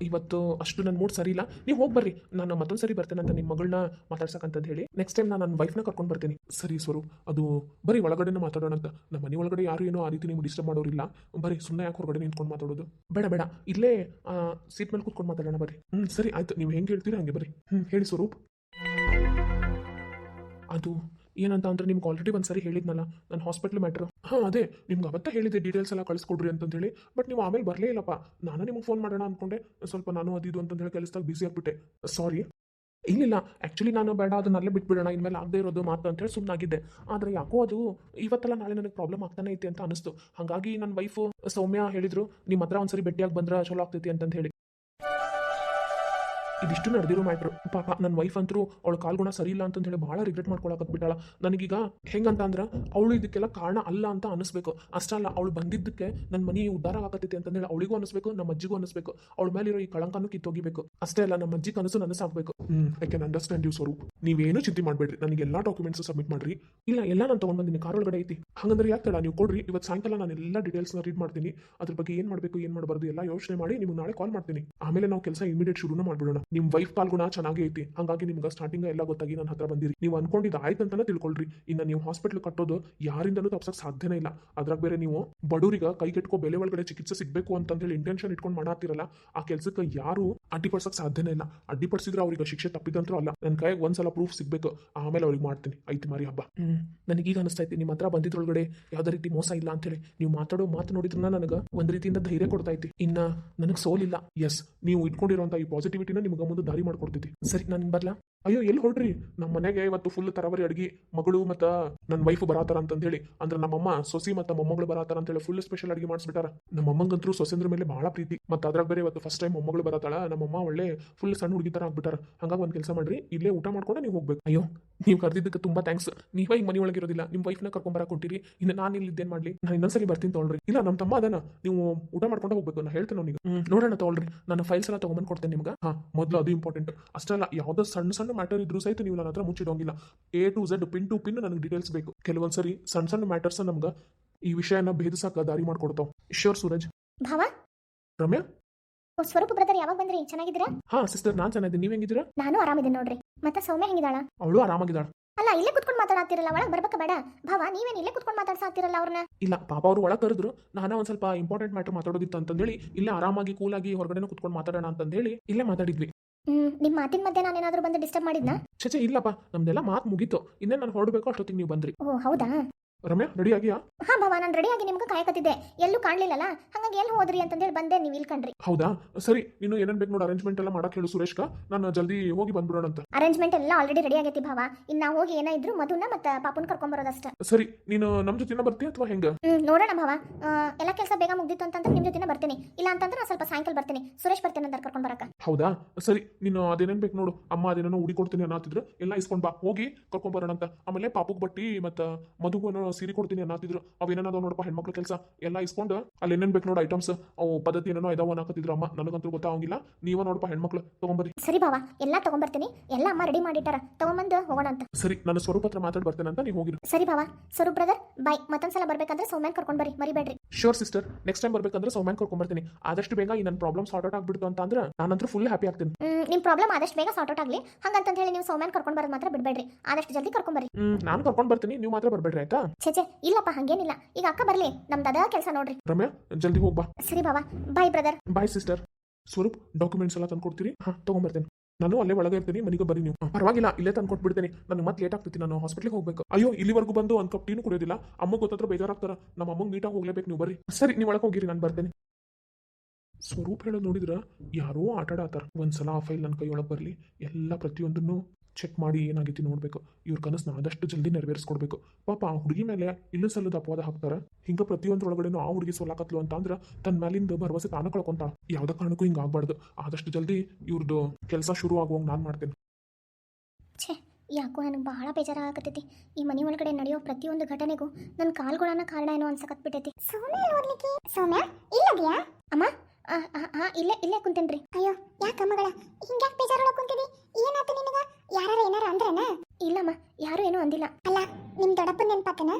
ಇವತ್ತು ಅಷ್ಟು ನನ್ನ ಮೂಡ್ ಸರಿ ಇಲ್ಲ. ನೀವು ಹೋಗಿ ಬರ್ರಿ. ನಾನು ಮತ್ತೊಂದು ಸರಿ ಬರ್ತೇನೆ ಅಂತ ನಿಮ್ಮ ಮಗಳನ್ನ ಮಾತಾಡ್ಸಕ್ಕಂತ ಹೇಳಿ. ನೆಕ್ಸ್ಟ್ ಟೈಮ್ ನಾನು ನನ್ನ ವೈಫ್ನ ಕರ್ಕೊಂಡು ಬರ್ತೀನಿ. ಸರಿ ಸ್ವರೂಪ್ ಅದು ಬರೀ ಒಳಗಡೆನೇ ಮಾತಾಡೋಣ ಅಂತ. ನಮ್ಮ ಮನೆ ಒಳಗಡೆ ಯಾರು ಏನೋ ಆ ರೀತಿ ನಿಮ್ಗೆ ಡಿಸ್ಟರ್ಬ್ ಮಾಡೋರಿಲ್ಲ. ಬರೀ ಸುಮ್ಮನೆ ಯಾಕೆ ಹೊರಗಡೆ ನಿಂತ್ಕೊಂಡು ಮಾತಾಡೋದು? ಬೇಡ ಬೇಡ. ಇಲ್ಲೇ ಸೀಟ್ ಮೇಲೆ ಕೂತ್ಕೊಂಡು ಮಾತಾಡೋಣ, ಬರ್ರಿ. ಹ್ಞೂ ಸರಿ, ಆಯ್ತು. ನೀವು ಹೆಂಗೆ ಹೇಳ್ತೀರಾ, ಹಂಗೆ ಬರ್ರಿ. ಹ್ಞೂ ಹೇಳಿ ಸ್ವರೂಪ್. ಅದು ಏನಂತ ಅಂದ್ರೆ ನಿಮ್ಗೆ ಆಲ್ರೆಡಿ ಒಂದು ಸರಿ ಹೇಳಿದ್ನಲ್ಲ ನನ್ನ ಹಾಸ್ಪಿಟಲ್ ಮ್ಯಾಟ್ರ್ ಹಾಂ, ಅದೇ. ನಿಮ್ಗೆ ಅವತ್ತ ಹೇಳಿದೆ ಡೀಟೇಲ್ಸ್ ಎಲ್ಲ ಕಳಿಸ್ಕೊಡ್ರಿ ಅಂತಂದು ಹೇಳಿ ಬಟ್ ನೀವು ಆಮೇಲೆ ಬರಲೇ ಇಲ್ಲಪ್ಪ. ನಾನು ನಿಮ್ಗೆ ಫೋನ್ ಮಾಡೋಣ ಅನ್ಕೊಂಡೆ. ಸ್ವಲ್ಪ ನಾನು ಅದಿದು ಇದು ಅಂತಂದು ಹೇಳಿ ಕೆಲಸದಾಗ ಬಿಸಿ ಆಗ್ಬಿಟ್ಟೆ. ಸಾರಿ ಇಲ್ಲಿಲ್ಲ ಆ್ಯಕ್ಚುಲಿ ನಾನು ಬೇಡ ಅದನ್ನ ಅಲ್ಲೇ ಬಿಟ್ಬಿಡೋಣ, ಇನ್ಮೇಲೆ ಆಗದೇ ಇರೋದು ಮಾತು ಅಂತೇಳಿ ಸುಮ್ಮನಾಗಿದ್ದೆ ಆದರೆ ಯಾಕೋ ಅದು ಇವತ್ತಲ್ಲ ನಾಳೆ ನನಗೆ ಪ್ರಾಬ್ಲಮ್ ಆಗ್ತಾನೆ ಐತಿ ಅಂತ ಅನಿಸ್ತು ಹಾಗಾಗಿ ನನ್ನ ವೈಫು ಸೌಮ್ಯ ಹೇಳಿದ್ರು ನಿಮ್ಮ ಹತ್ರ ಒಂದ್ಸರಿ ಭೇಟಿಯಾಗಿ ಬಂದ್ರೆ ಚಲೋ ಆಗ್ತೈತಿ ಅಂತಂದು ಹೇಳಿ. ಇದಿಷ್ಟು ನಡೆದಿರೋ ಮ್ಯಾಟ್ರ್. ಪಾಪ ನನ್ನ ವೈಫ್ ಅಂತರೂ ಅವಳ ಕಾಲ್ಗುಣ ಸರಿ ಇಲ್ಲ ಅಂತ ಹೇಳಿ ಭಾಳ ರಿಗ್ರೆಟ್ ಮಾಡ್ಕೊಳಕತ್ಬಿಟ್ಟಾಳ ನನಗೀಗ ಹೆಂಗಂತ ಅಂದ್ರೆ ಅವಳು ಇದಕ್ಕೆಲ್ಲ ಕಾರಣ ಅಲ್ಲ ಅಂತ ಅನಿಸ್ಬೇಕು ಅಷ್ಟಲ್ಲ ಅವಳು ಬಂದಿದ್ದಕ್ಕೆ ನನ್ನ ಮನೆ ಉದ್ಧಾರ ಅಂತ ಅಂತಂದೇಳಿ ಅವಳಿಗೂ ಅನಿಸ್ಬೇಕು ನಮ್ಮ ಅಜ್ಜಿಗೂ ಅನಿಸ್ಬೇಕು ಅವಳ ಮೇಲಿರೋ ಈ ಕಳಂಕನೂ ಕಿತ್ತೋಗಿಬೇಕು. ಅಷ್ಟೇ ಅಲ್ಲ ನಮ್ಮ ಅಜ್ಜಿ ಕನಸು ನನಸಾಗಬೇಕು. ಹ್ಮ್ I can understand you Swaroop. ನೀವೇನು ಚಿಂತೆ ಮಾಡಬೇಡ್ರಿ. ನನಗೆ ಎಲ್ಲ ಡಾಕ್ಯುಮೆಂಟ್ಸ್ ಸಬ್ಮಿಟ್ ಮಾಡ್ರಿ. ಇಲ್ಲ, ಎಲ್ಲ ನಾನು ತಗೊಂಡ್ ಬಂದಿನಿ. ಕಾರ್ ಒಳಗಡೆ ಐತಿ. ಹಂಗಂದ್ರೆ ಯಾಕೆ ನೀವು ಕೊಡ್ರಿ. ಇವತ್ತು ಸಾಯಂಕಾಲ ನಾನು ಎಲ್ಲ ಡೀಟೇಲ್ಸ್ನ ರೀಡ್ ಮಾಡ್ತೀನಿ. ಅದ್ರ ಬಗ್ಗೆ ಏನು ಮಾಡಬೇಕು, ಏನು ಮಾಡಬಾರ್ದು, ಎಲ್ಲ ಯೋಚನೆ ಮಾಡಿ ನಿಮ್ಗೆ ನಾಳೆ ಕಾಲ್ ಮಾಡ್ತೀನಿ. ಆಮೇಲೆ ನಾವು ಕೆಲಸ ಇಮಿಡಿಯೇಟ್ ಶುರುನ ಮಾಡ್ಬಿಡೋಣ. ನಿಮ್ಮ ವೈಫ್ ಪಾಲ್ಗುಣ ಚೆನ್ನಾಗಿ ಐತಿ. ಹಾಗಾಗಿ ನಿಮ್ಗೆ ಸ್ಟಾರ್ಟಿಂಗ್ ಎಲ್ಲ ಗೊತ್ತಾಗಿ ನನ್ನ ಹತ್ರ ಬಂದಿರಿ. ನೀವು ಅನ್ಕೊಂಡಿದ್ದು ಆಯ್ತು ಅಂತಾನೆ ತಿಳ್ಕೊಳ್ರಿ. ಇನ್ನು ನೀವು ಹಾಸ್ಪಿಟ್ಲ್ ಕಟ್ಟೋದು ಯಾರಿಂದನೂ ತಪ್ಸಕ್ ಸಾಧ್ಯನೇ ಇಲ್ಲ. ಅದ್ರಾಗ ಬೇರೆ ನೀವು ಬಡವರಿಗೆ ಕೈಗೆಟ್ಕೋ ಬೆಲೆ ಒಳಗಡೆ ಚಿಕಿತ್ಸೆ ಸಿಗಬೇಕು ಅಂತಂದೇಳಿ ಇಂಟೆನ್ಷನ್ ಇಟ್ಕೊಂಡು ಮಾಡಾತಿರಲ್ಲ ಆ ಕೆಲಸಕ್ಕೆ ಯಾರು ಅಡ್ಡಿಪಡ್ಸಕ್ ಸಾಧ್ಯನೇ ಇಲ್ಲ. ಅಡ್ಡಿಪಡಿಸಿದ್ರೆ ಅವ್ರಿಗೆ ಶಿಕ್ಷೆ ತಪ್ಪಿದಂತರೂ ಅಲ್ಲ. ನನ್ನ ಕೈಗೆ ಒಂದ್ಸಲ ಪ್ರೂಫ್ ಸಿಗ್ಬೇಕು. ಆಮೇಲೆ ಅವ್ರಿಗೆ ಮಾಡ್ತೀನಿ. ಐತಿ ಮಾರಿ ಹಬ್ಬ. ಹ್ಮ್. ನನಗೀಗ ಅನಿಸ್ತೈತಿ. ನಿಮ್ಮ ಹತ್ರ ಬಂದಿದ್ರೊಳಗಡೆ ಯಾವ್ದೇ ರೀತಿ ಮೋಸ ಇಲ್ಲ ಅಂತೇಳಿ. ನೀವು ಮಾತಾಡೋ ಮಾತು ನೋಡಿದ್ರನ್ನ ನನಗೆ ಒಂದ್ ರೀತಿಯಿಂದ ಧೈರ್ಯ ಕೊಡ್ತಾ ಐತಿ. ಇನ್ನ ನನಗೆ ಸೋಲಿಲ್ಲ ಎಸ್ ನೀವು ಇಟ್ಕೊಂಡಿರುವಂತ ಈ ಪಾಸಿಟಿವಿಟಿನ ನಿಮ್ಗೆ ಮುಂದೆ ದಾರಿ ಮಾಡ್ಕೊಡ್ತೈತಿ. ಸರಿ ನಾನು ಬರ್ಲಾ? ಅಯ್ಯೋ, ಎಲ್ಲಿ ಹೊರಡ್ರಿ ನಮ್ಮ ಮನೆಗೆ ಇವತ್ತು ಫುಲ್ ತರವರಿ ಅಡ್ಗಿ, ಮಗಳು ಮತ್ತ ನನ್ನ ವೈಫ್ ಬರಾತಾರ ಅಂತ ಹೇಳಿ ಅಂದ್ರೆ ನಮ್ಮಮ್ಮ, ಸೊಸಿ ಮತ್ತ ಮೊಮ್ಮಗಳು ಬರಾತಾರ ಅಂತ ಹೇಳಿ ಫುಲ್ ಸ್ಪೆಷಲ್ ಅಡ್ಗೆ ಮಾಡಿಸ್ಬಿಟ್ಟಾರ. ನಮ್ಮ ಅಮ್ಮಂಗಂತರೂ ಸೊಸೆಂದ್ರ ಮೇಲೆ ಬಹಳ ಪ್ರೀತಿ. ಮತ್ತೆ ಅದ್ರಾಗ ಬೇರೆ ಇವತ್ತು ಫಸ್ಟ್ ಟೈಮ್ ಮೊಮ್ಮಗಳು ಬರತ್ತಾಳ, ನಮ್ಮಮ್ಮ ಒಳ್ಳೆ ಫುಲ್ ಸಣ್ಣ ಹುಡುಗಿ ತರ ಆಗ್ಬಿಟ್ಟಾರ. ಹಂಗಾಗಿ ಒಂದು ಕೆಲಸ ಮಾಡ್ರಿ, ಇಲ್ಲೇ ಊಟ ಮಾಡ್ಕೊಂಡು ನೀವು ಹೋಗ್ಬೇಕು. ಅಯ್ಯೋ, ನೀವು ಕರೆದಿದ್ದಕ್ಕೆ ತುಂಬಾ ಥ್ಯಾಂಕ್ಸ್ ನೀವೇ ಈಗ ಮನೆ ಒಳಗಿರೋದಿಲ್ಲ ನಿಮ್ಮ ವೈಫ್ನ ಕರ್ಕೊಂಡ್ ಬರ ಕೊಟ್ಟಿರಿ ಇನ್ನು ನಾನು ಇಲ್ಲಿ ಇದೇನು ಮಾಡ್ಲಿ? ನಾನು ಇನ್ನೊಂದ್ಸಲಿ ಬರ್ತೀನಿ ತೊಗೊಳ್ರಿ. ಇಲ್ಲ ನಮ್ಮ ತಮ್ಮ ಅದನ್ನ ನೀವು ಊಟ ಮಾಡ್ಕೊಂಡು ಹೋಗ್ಬೇಕು ನಾನು ಹೇಳ್ತೇನೆ ಅವನಿಗೆ. ನೋಡೋಣ ತೊಗೊಳ್ರಿ. ನಾನು ಫೈಲ್ಸ್ ಎಲ್ಲ ತಗೊಂಬಂದು ಕೊಡ್ತೇನೆ ನಿಮ್ಗೆ. ಹಾ, ಮೊದಲು ಅದು ಇಂಪಾರ್ಟೆಂಟ್ ಅಷ್ಟಲ್ಲ ಯಾವುದೋ ಸಣ್ಣ ಸಣ್ಣ ಮ್ಯಾಟರ್ ಇದ್ರೂ ಸಹಿತ ನೀವು ನನ್ನ ಹತ್ರ ಮುಚ್ಚಿಡೋಂಗಿಲ್ಲ. A to Z pin to pin ನನಗೆ ಡೀಟೇಲ್ಸ್ ಬೇಕು. ಕೆಲವೊಂದ್ಸರಿ ಸಣ್ಣ ಸಣ್ಣ ಮ್ಯಾಟರ್ಸ್ ನಮ್ಗೆ ಈ ವಿಷಯನ ಭೇದಿಸಕ ದಾರಿ ಮಾಡ್ಕೊಡ್ತಾವ್. ಶೋರ್ ಸೂರಜ್. ಭಾವ? ರಮ್ಯಾ? ಸ್ವರೂಪ ಸ್ವರೂಪ್ ಬ್ರದರ್ ಯಾವಾಗ ಬಂದ್ರಿ? ಚೆನ್ನಾಗಿದ್ದೀರಾ? ಹಾ ಸಿಸ್ಟರ್ ನಾನ್ ಚೆನ್ನಾಗಿದ್ದೀನಿ. ನೀವ್ ಹೆಂಗಿದ್ದೀರಾ? ನಾನು ಆರಾಮಿದ್ದೀನಿ ನೋಡ್ರಿ. ಮತ್ತೆ ಸೌಮ್ಯ ಹೆಂಗಿದಾಳ ಅವಳು ಆರಾಮಾಗಿದ್ದಾಳ. ಅಲ್ಲ ಇಲ್ಲೇ ಕುತ್ಕೊಂಡು ಮಾತಾಡತ್ತಿರಲ್ಲ ಒಳಗೆ ಬರ್ಬೇಕ ಬೇಡ. ಭಾವ ನೀವೇನು ಇಲ್ಲೇ ಕುತ್ಕೊಂಡು ಮಾತಾಡ್ಸಾತಿರಲ್ಲ ಅವ್ರನ್ನ? ಇಲ್ಲ ಪಾಪ ಅವರು ಒಳಗೆ ಕರೆದ್ರು ನಾನು ಒಂದ್ ಸ್ವಲ್ಪ ಇಂಪಾರ್ಟೆಂಟ್ ಮ್ಯಾಟರ್ ಮಾತಾಡೋದಿತ್ತು ಅಂತಂದೇಳಿ ಇಲ್ಲೇ ಆರಾಮಾಗಿ ಕೂಲಾಗಿ ಹೊರಗಡೆನೂ ಕುತ್ಕೊಂಡು ಮಾತಾಡೋಣ ಅಂತಂದೇಳಿ ಇಲ್ಲೇ ಮಾತಾಡಿದ್ವಿ. ಹ್ಮ್ ನಿಮ್ಮ ಮಾತಿನ ಮಧ್ಯೆ ನಾನು ಏನಾದರೂ ಬಂದು ಡಿಸ್ಟರ್ಬ್ ಮಾಡಿದ್ನಾ? ಚಚೆ ಇಲ್ಲಪ್ಪ ನಮ್ದೆಲ್ಲ ಮಾತು ಮುಗೀತು. ಇನ್ನೇ ನಾನು ಹೊರಡಬೇಕು ಅಷ್ಟೊತ್ತಿಗೆ ನೀವು ಬಂದ್ರಿ. ಓ ಹೌದಾ? ರಮ್ಯಾ ರೆಡಿ ಆಗಿಯಾ? ಹಾ ಭಾವ ನಾನು ರೆಡಿಯಾಗಿ ನಿಮ್ಗೆ ಕಾಯಕತ್ತಿದ್ದೆ. ಎಲ್ಲೂ ಕಾಣ್ಲಿಲ್ಲಲ್ಲ? ಹಂಗಾಗಿ ಎಲ್ಲಿ ಹೋದ್ರಿ ಅಂತಂದೇಳಿ ಬಂದೆ ನೀವು ಇಲ್ಲಿ ಕಂಡ್ರಿ. ಹೌದಾ? ಸರಿ ನೀನು ಏನೇನ್ ಬೇಕು ನೋಡು ಅರೇಂಜ್ಮೆಂಟ್ ಎಲ್ಲ ಮಾಡಕ್ ಹೇಳು ಸುರೇಶ್ಕ. ನಾನು ಜಲ್ದಿ ಹೋಗಿ ಬಂದ್ಬಿಡೋಣ ಅಂತ. ಅರೇಂಜ್ಮೆಂಟ್ ಎಲ್ಲ ಆಲ್ರೆಡಿ ರೆಡಿ ಆಗೈತಿ ಭಾವ. ಇನ್ನು ನಾವು ಹೋಗಿ ಏನೋ ಇದ್ರು ಮಧುನ ಮತ್ತೆ ಪಾಪನ್ ಕರ್ಕೊಂಬರೋದಷ್ಟ. ಸರಿ ನೀನು ನಮ್ ಜೊತೆನ ಬರ್ತೀಯ ಅಥವಾ ಹೆಂಗ? ಹ್ಮ್ ನೋಡೋಣ ಭಾವ. ಆ, ಎಲ್ಲ ಕೆಲಸ ಬೇಗ ಮುಗ್ದಿತ್ತು ಅಂತಂದ್ರೆ ನಿಮ್ಮ ಜೊತೆನೇ ಬರ್ತೀನಿ. ಇಲ್ಲ ಅಂತಂದ್ರೆ ನಾನು ಸ್ವಲ್ಪ ಸಾಯಂಕಾಲ ಬರ್ತೀನಿ. ಸುರೇಶ್ ಬರ್ತೀನಿ ಅಂತ ಕರ್ಕೊಂಡ್ ಬರಕ ಹೌದಾ? ಸರಿ ನೀನು ಅದೇನೇನ್ ಬೇಕು ನೋಡು. ಅಮ್ಮ ಅದೇನೋ ಉಡಿ ಕೊಡ್ತೀನಿ ಅನ್ನತ್ತಿದ್ರು ಎಲ್ಲ ಇಸ್ಕೊಂಡ್ ಬಾ ಹೋಗಿ ಕರ್ಕೊಂಡ್ ಬರೋಣ ಅಂತ. ಆಮೇಲೆ ಪಾಪುಗ್ ಬಟ್ಟಿ ಮತ್ತ ಏನೋ ಸೀರೆ ಕೊಡ್ತೀನಿ ಅನ್ನತ್ತಿದ್ರು ಅವೇನೇನದ ನೋಡಪ್ಪ ಹೆಣ್ಮಕ್ಳು ಕೆಲಸ? ಎಲ್ಲ ಇಸ್ಕೊಂಡು ಅಲ್ಲಿ ಏನೇನ್ ಬೇಕು ನೋಡು ಐಟಮ್ಸ್ ಅವು ಪದ್ಧತಿ ಏನೋ ಇದಾವ ಅನ್ನಕತ್ತಿದ್ರು ಅಮ್ಮ. ನನಗಂತೂ ಗೊತ್ತಾಗಂಗಿಲ್ಲ. ನೀವ ನೋಡಪ್ಪ ಹೆಣ್ಮಕ್ಳು ತಗೊಂಬರಿ ಸರಿ ಬಾವಾ ಎಲ್ಲ ತಗೊಂಬರ್ತೀನಿ. ಎಲ್ಲ ಅಮ್ಮ ರೆಡಿ ಮಾಡಿಟ್ಟಾರ. ತಗೊಂಬಂದು ಹೋಗೋಣ ಅಂತ. ಸರಿ ನನ್ನ ಸ್ವರೂಪ ಹತ್ರ ಮಾತಾಡ್ ಬರ್ತೇನೆ ಅಂತ ನೀವು ಹೋಗಿರು. ಸರಿ ಬಾವಾ ಸ್ವರೂಪ್ ಬ್ರದರ್ ಬಾಯ್ ಮತ್ತೊಂದ್ಸಲ ಬರ್ಬೇಕಂದ್ರೆ ಸೌಮ್ಯಾನ್ ಕರ್ಕೊಂಡ್ ಬರ್ರಿ. ಮರಿಬೇಡ್ರಿ. ಶೋರ್ ಸಿಸ್ಟರ್ ನೆಕ್ಸ್ಟ್ ಟೈಮ್ ಬರ್ಬೇಕಂದ್ರೆ ಸೌಮ್ಯಾನ್ ಕರ್ಕೊಂಡ್ ಬರ್ತೀನಿ. ಆದಷ್ಟು ಬೇಗ ಈ ನನ್ನ ಪ್ರಾಬ್ಲಮ್ ಸಾರ್ಟ್ ಔಟ್ ಆಗ್ಬಿಡ್ತು ಅಂತ ಅಂದ್ರೆ ನಾನಂತೂ ಫುಲ್ ಹ್ಯಾಪಿ ಆಗ್ತೀನಿ. ಹ್ಮ್, ನಿಮ್ ಪ್ರಾಬ್ಲಮ್ ಆದಷ್ಟು ಬೇಗ ಸಾರ್ಟ್ ಔಟ್ ಆಗಲಿ. ಹಂಗಂತ ಹೇಳಿ ನೀವು ಸೌಮ್ಯಾನ್ ಕರ್ಕೊಂಡು ಬರೋದು ಮಾತ್ರ ಬಿಡ್ಬೇಡ್ರಿ. ಆದಷ್ಟು ಜಲ್ದಿ ಕರ್ಕೊಂಡ್ ಬರ್ರಿ. ಹ್ಮ್ ನಾನು ಕರ್ಕೊಂಡ್ ಬರ್ತೀನಿ ನೀವು ಮಾತ್ರ ಬರ್ಬೇಡ್ರಿ ಆಯ್ತಾ? ಛೇ ಛೇ ಇಲ್ಲಪ್ಪ ಹಂಗೇನಿಲ್ಲ. ಈಗ ಅಕ್ಕ ಬರ್ಲಿ ನಮ್ದು ಅದ ಕೆಲಸ ನೋಡ್ರಿ. ರಮ್ಯಾ ಜಲ್ದಿ ಹೋಗ್ಬಾ ಸರಿ ಬಾಬಾ bye brother bye sister Swaroop documents ಎಲ್ಲ ತಂದ್ಕೊಡ್ತೀವಿ ತಗೊಂಡ್ ಬರ್ತೀನಿ ನಾನು ಅಲ್ಲೇ ಒಳಗೆ ಇರ್ತೀನಿ ಮನೆಗೆ ಬರ್ರಿ ನೀವು. ಪರವಾಗಿಲ್ಲ ಇಲ್ಲೇ ತಂದು ಕೊಟ್ಬಿಡ್ತೇನೆ ನನಗೆ ಮತ್ತೆ ಲೇಟ್ ಆಗ್ತೈತಿ ನಾನು ಹಾಸ್ಪಿಟ್ಲಿಗೆ ಹೋಗ್ಬೇಕು. ಅಯ್ಯೋ ಇಲ್ಲಿವರೆಗೂ ಬಂದು ಒಂದು ಕಪ್ ಟೀನು ಕುಡಿಯೋದಿಲ್ಲ. ಅಮ್ಮಗೆ ಗೊತ್ತಾದ್ರೂ ಬೇಜಾರಾಗ್ತಾರ. ನಮ್ಮ ಅಮ್ಮಗೆ ನೀಟಾಗಿ ಹೋಗ್ಲೇಬೇಕು ನೀವು ಬರ್ರಿ. ಸರಿ ನೀವು ಒಳಗೆ ಹೋಗಿರಿ ನಾನು ಬರ್ತೇನೆ. ಸ್ವರೂಪ್ ಹೇಳೋದು ನೋಡಿದ್ರೆ ಯಾರೋ ಆಟ ಆಡತ್ತಾರ ಒಂದ್ಸಲ ಆ ಫೈಲ್ ನನ್ನ ಕೈಯೊಳಗೆ ಬರಲಿ, ಎಲ್ಲ ಪ್ರತಿಯೊಂದನ್ನು ಚೆಕ್ ಮಾಡಿ ಏನಾಗೈತಿ ನೋಡಬೇಕು. ಇವ್ರ ಕನಸನ್ನ ಆದಷ್ಟು ಜಲ್ದಿ ನೆರವೇರಿಸ್ಕೊಡ್ಬೇಕು. ಪಾಪ ಆ ಹುಡುಗಿ ಮೇಲೆ ಇಲ್ಲ ಸಲ್ಲದ ಅಪವಾದ ಹಾಕ್ತಾರ. ಹಿಂಗ ಪ್ರತಿಯೊಂದ್ರೊಳಗಡೆನು ಆ ಹುಡುಗಿ ಸೋಲಾಕತ್ಲು ಅಂತ ಅಂದ್ರ ತನ್ನ ಮೇಲಿಂದ ಭರವಸೆ ತಾನು ಕಳ್ಕೊಂತಾಳ. ಯಾವುದೇ ಕಾರಣಕ್ಕೂ ಹಿಂಗ ಆಗ್ಬಾರ್ದು. ಆದಷ್ಟು ಜಲ್ದಿ ಇವ್ರದ್ದು ಕೆಲಸ ಶುರು ಆಗುವಂಗ ನಾನು ಮಾಡ್ತೇನೆ. ಯಾಕೋ ನನಗೆ ಬಹಳ ಬೇಜಾರಾಗತೈತಿ ಈ ಮನೆ ಒಳಗಡೆ ನಡೆಯೋ ಪ್ರತಿಯೊಂದು ಘಟನೆಗೂ ನನ್ನ ಕಾಲ್ಗಳನ್ನ ಕಾರಣ ಏನೋ ಅನ್ಸಕತ್ ಬಿಟ್ಟೈತಿ ನೋಡ್ಲಿಕ್ಕೆ? ಸೌಮ್ಯ ಅಮ್ಮ ಇಲ್ಲೇ ಇಲ್ಲೇ ಕುಂತೇನ್ರಿ. ಅಯ್ಯೋ ಯಾಕ ಮಗಳ? ಹಿಂಗ್ಯಾಕ್ ಬೇಜಾರೊಳಗೆ ಕುಂತಿದಿ? ಏನಾತ ನಿನಗ? ಯಾರ ಏನಾರ ಅಂದ್ರನ? ಇಲ್ಲಮ್ಮ ಯಾರು ಏನೂ ಅಂದಿಲ್ಲ. ಅಲ್ಲ ನಿಮ್ ದೊಡ್ಡಪ್ಪನ ನೆನ್ಪಾತನ?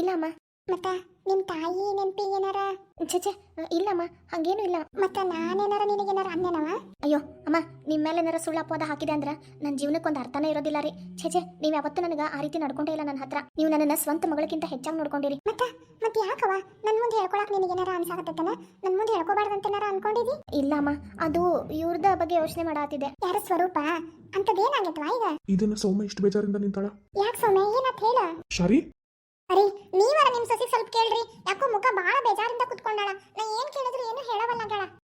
ಇಲ್ಲಮ್ಮ. ಮತ್ತ? ನಿಮ್ ತಾಯಿ ನೆನ್ಪಿಗೇನಾರ ಏನಾರ? ಛೇ ಛೇ ಇಲ್ಲಮ್ಮ ಹಂಗೇನು ಇಲ್ಲ. ಮತ್ತ ನಾನೇನಾರ ನಿನಗೇನಾರ ಅನ್ಯನವ? ಅಯ್ಯೋ ಅಮ್ಮ ನಿಮ್ಮ ಮೇಲೆ ಏನಾರ ಸುಳ್ಳು ಅಪವಾದ ಹಾಕಿದೆ ಅಂದ್ರೆ ನನ್ನ ಜೀವನಕ್ಕೆ ಒಂದು ಅರ್ಥನೇ ಇರೋದಿಲ್ಲ ರೀ. ಛೇ ಛೇ ನೀವು ಯಾವತ್ತೂ ನನಗೆ ಆ ರೀತಿ ನಡ್ಕೊಂಡೇ ಇಲ್ಲ ನನ್ನ ಹತ್ರ. ನೀವು ನನ್ನ ಸ್ವಂತ ಮಗಳಿಗಿಂತ ಹೆಚ್ಚಾಗಿ ನೋಡ್ಕೊಂಡಿರಿ. ಮತ್ತ ಮತ್ತೆ ಯಾಕವ ನನ್ನ ಮುಂದೆ ಹೇಳ್ಕೊಳಕ್ ನಿನಗೇನಾರ ಅನ್ಸಾಕತ್ತನ ನನ್ನ ಮುಂದೆ ಹೇಳ್ಕೋಬಾರ್ದಂತೇನಾರ ಅನ್ಕೊಂಡಿದಿ? ಇಲ್ಲ ಅಮ್ಮ ಅದು ಇವ್ರದ ಬಗ್ಗೆ ಯೋಚನೆ ಮಾಡಾತಿದೆ ಯಾರ ಸ್ವರೂಪ? ಅಂತದೇನಾಗೈತವ ಈಗ? ಇದನ್ನ ಸೌಮ್ಯ ಇಷ್ಟು ಬೇಜಾರಿಂದ ನಿಂತಾಳ? ಯಾಕೆ ಸೌಮ್ಯ? ಏನಂತ ಹೇಳ. ಶಾರಿ? ಅರೆ ನೀವರ ನಿಮ್ ಸಸಿ ಸ್ವಲ್ಪ ಕೇಳ್ರಿ. ಯಾಕೋ ಮುಖ ಬಹಳ ಬೇಜಾರಿಂದ ಕುತ್ಕೊಂಡಾಳ. ನಾ ಏನ್ ಕೇಳಿದ್ರು ಏನು ಹೇಳವಲ್ಲ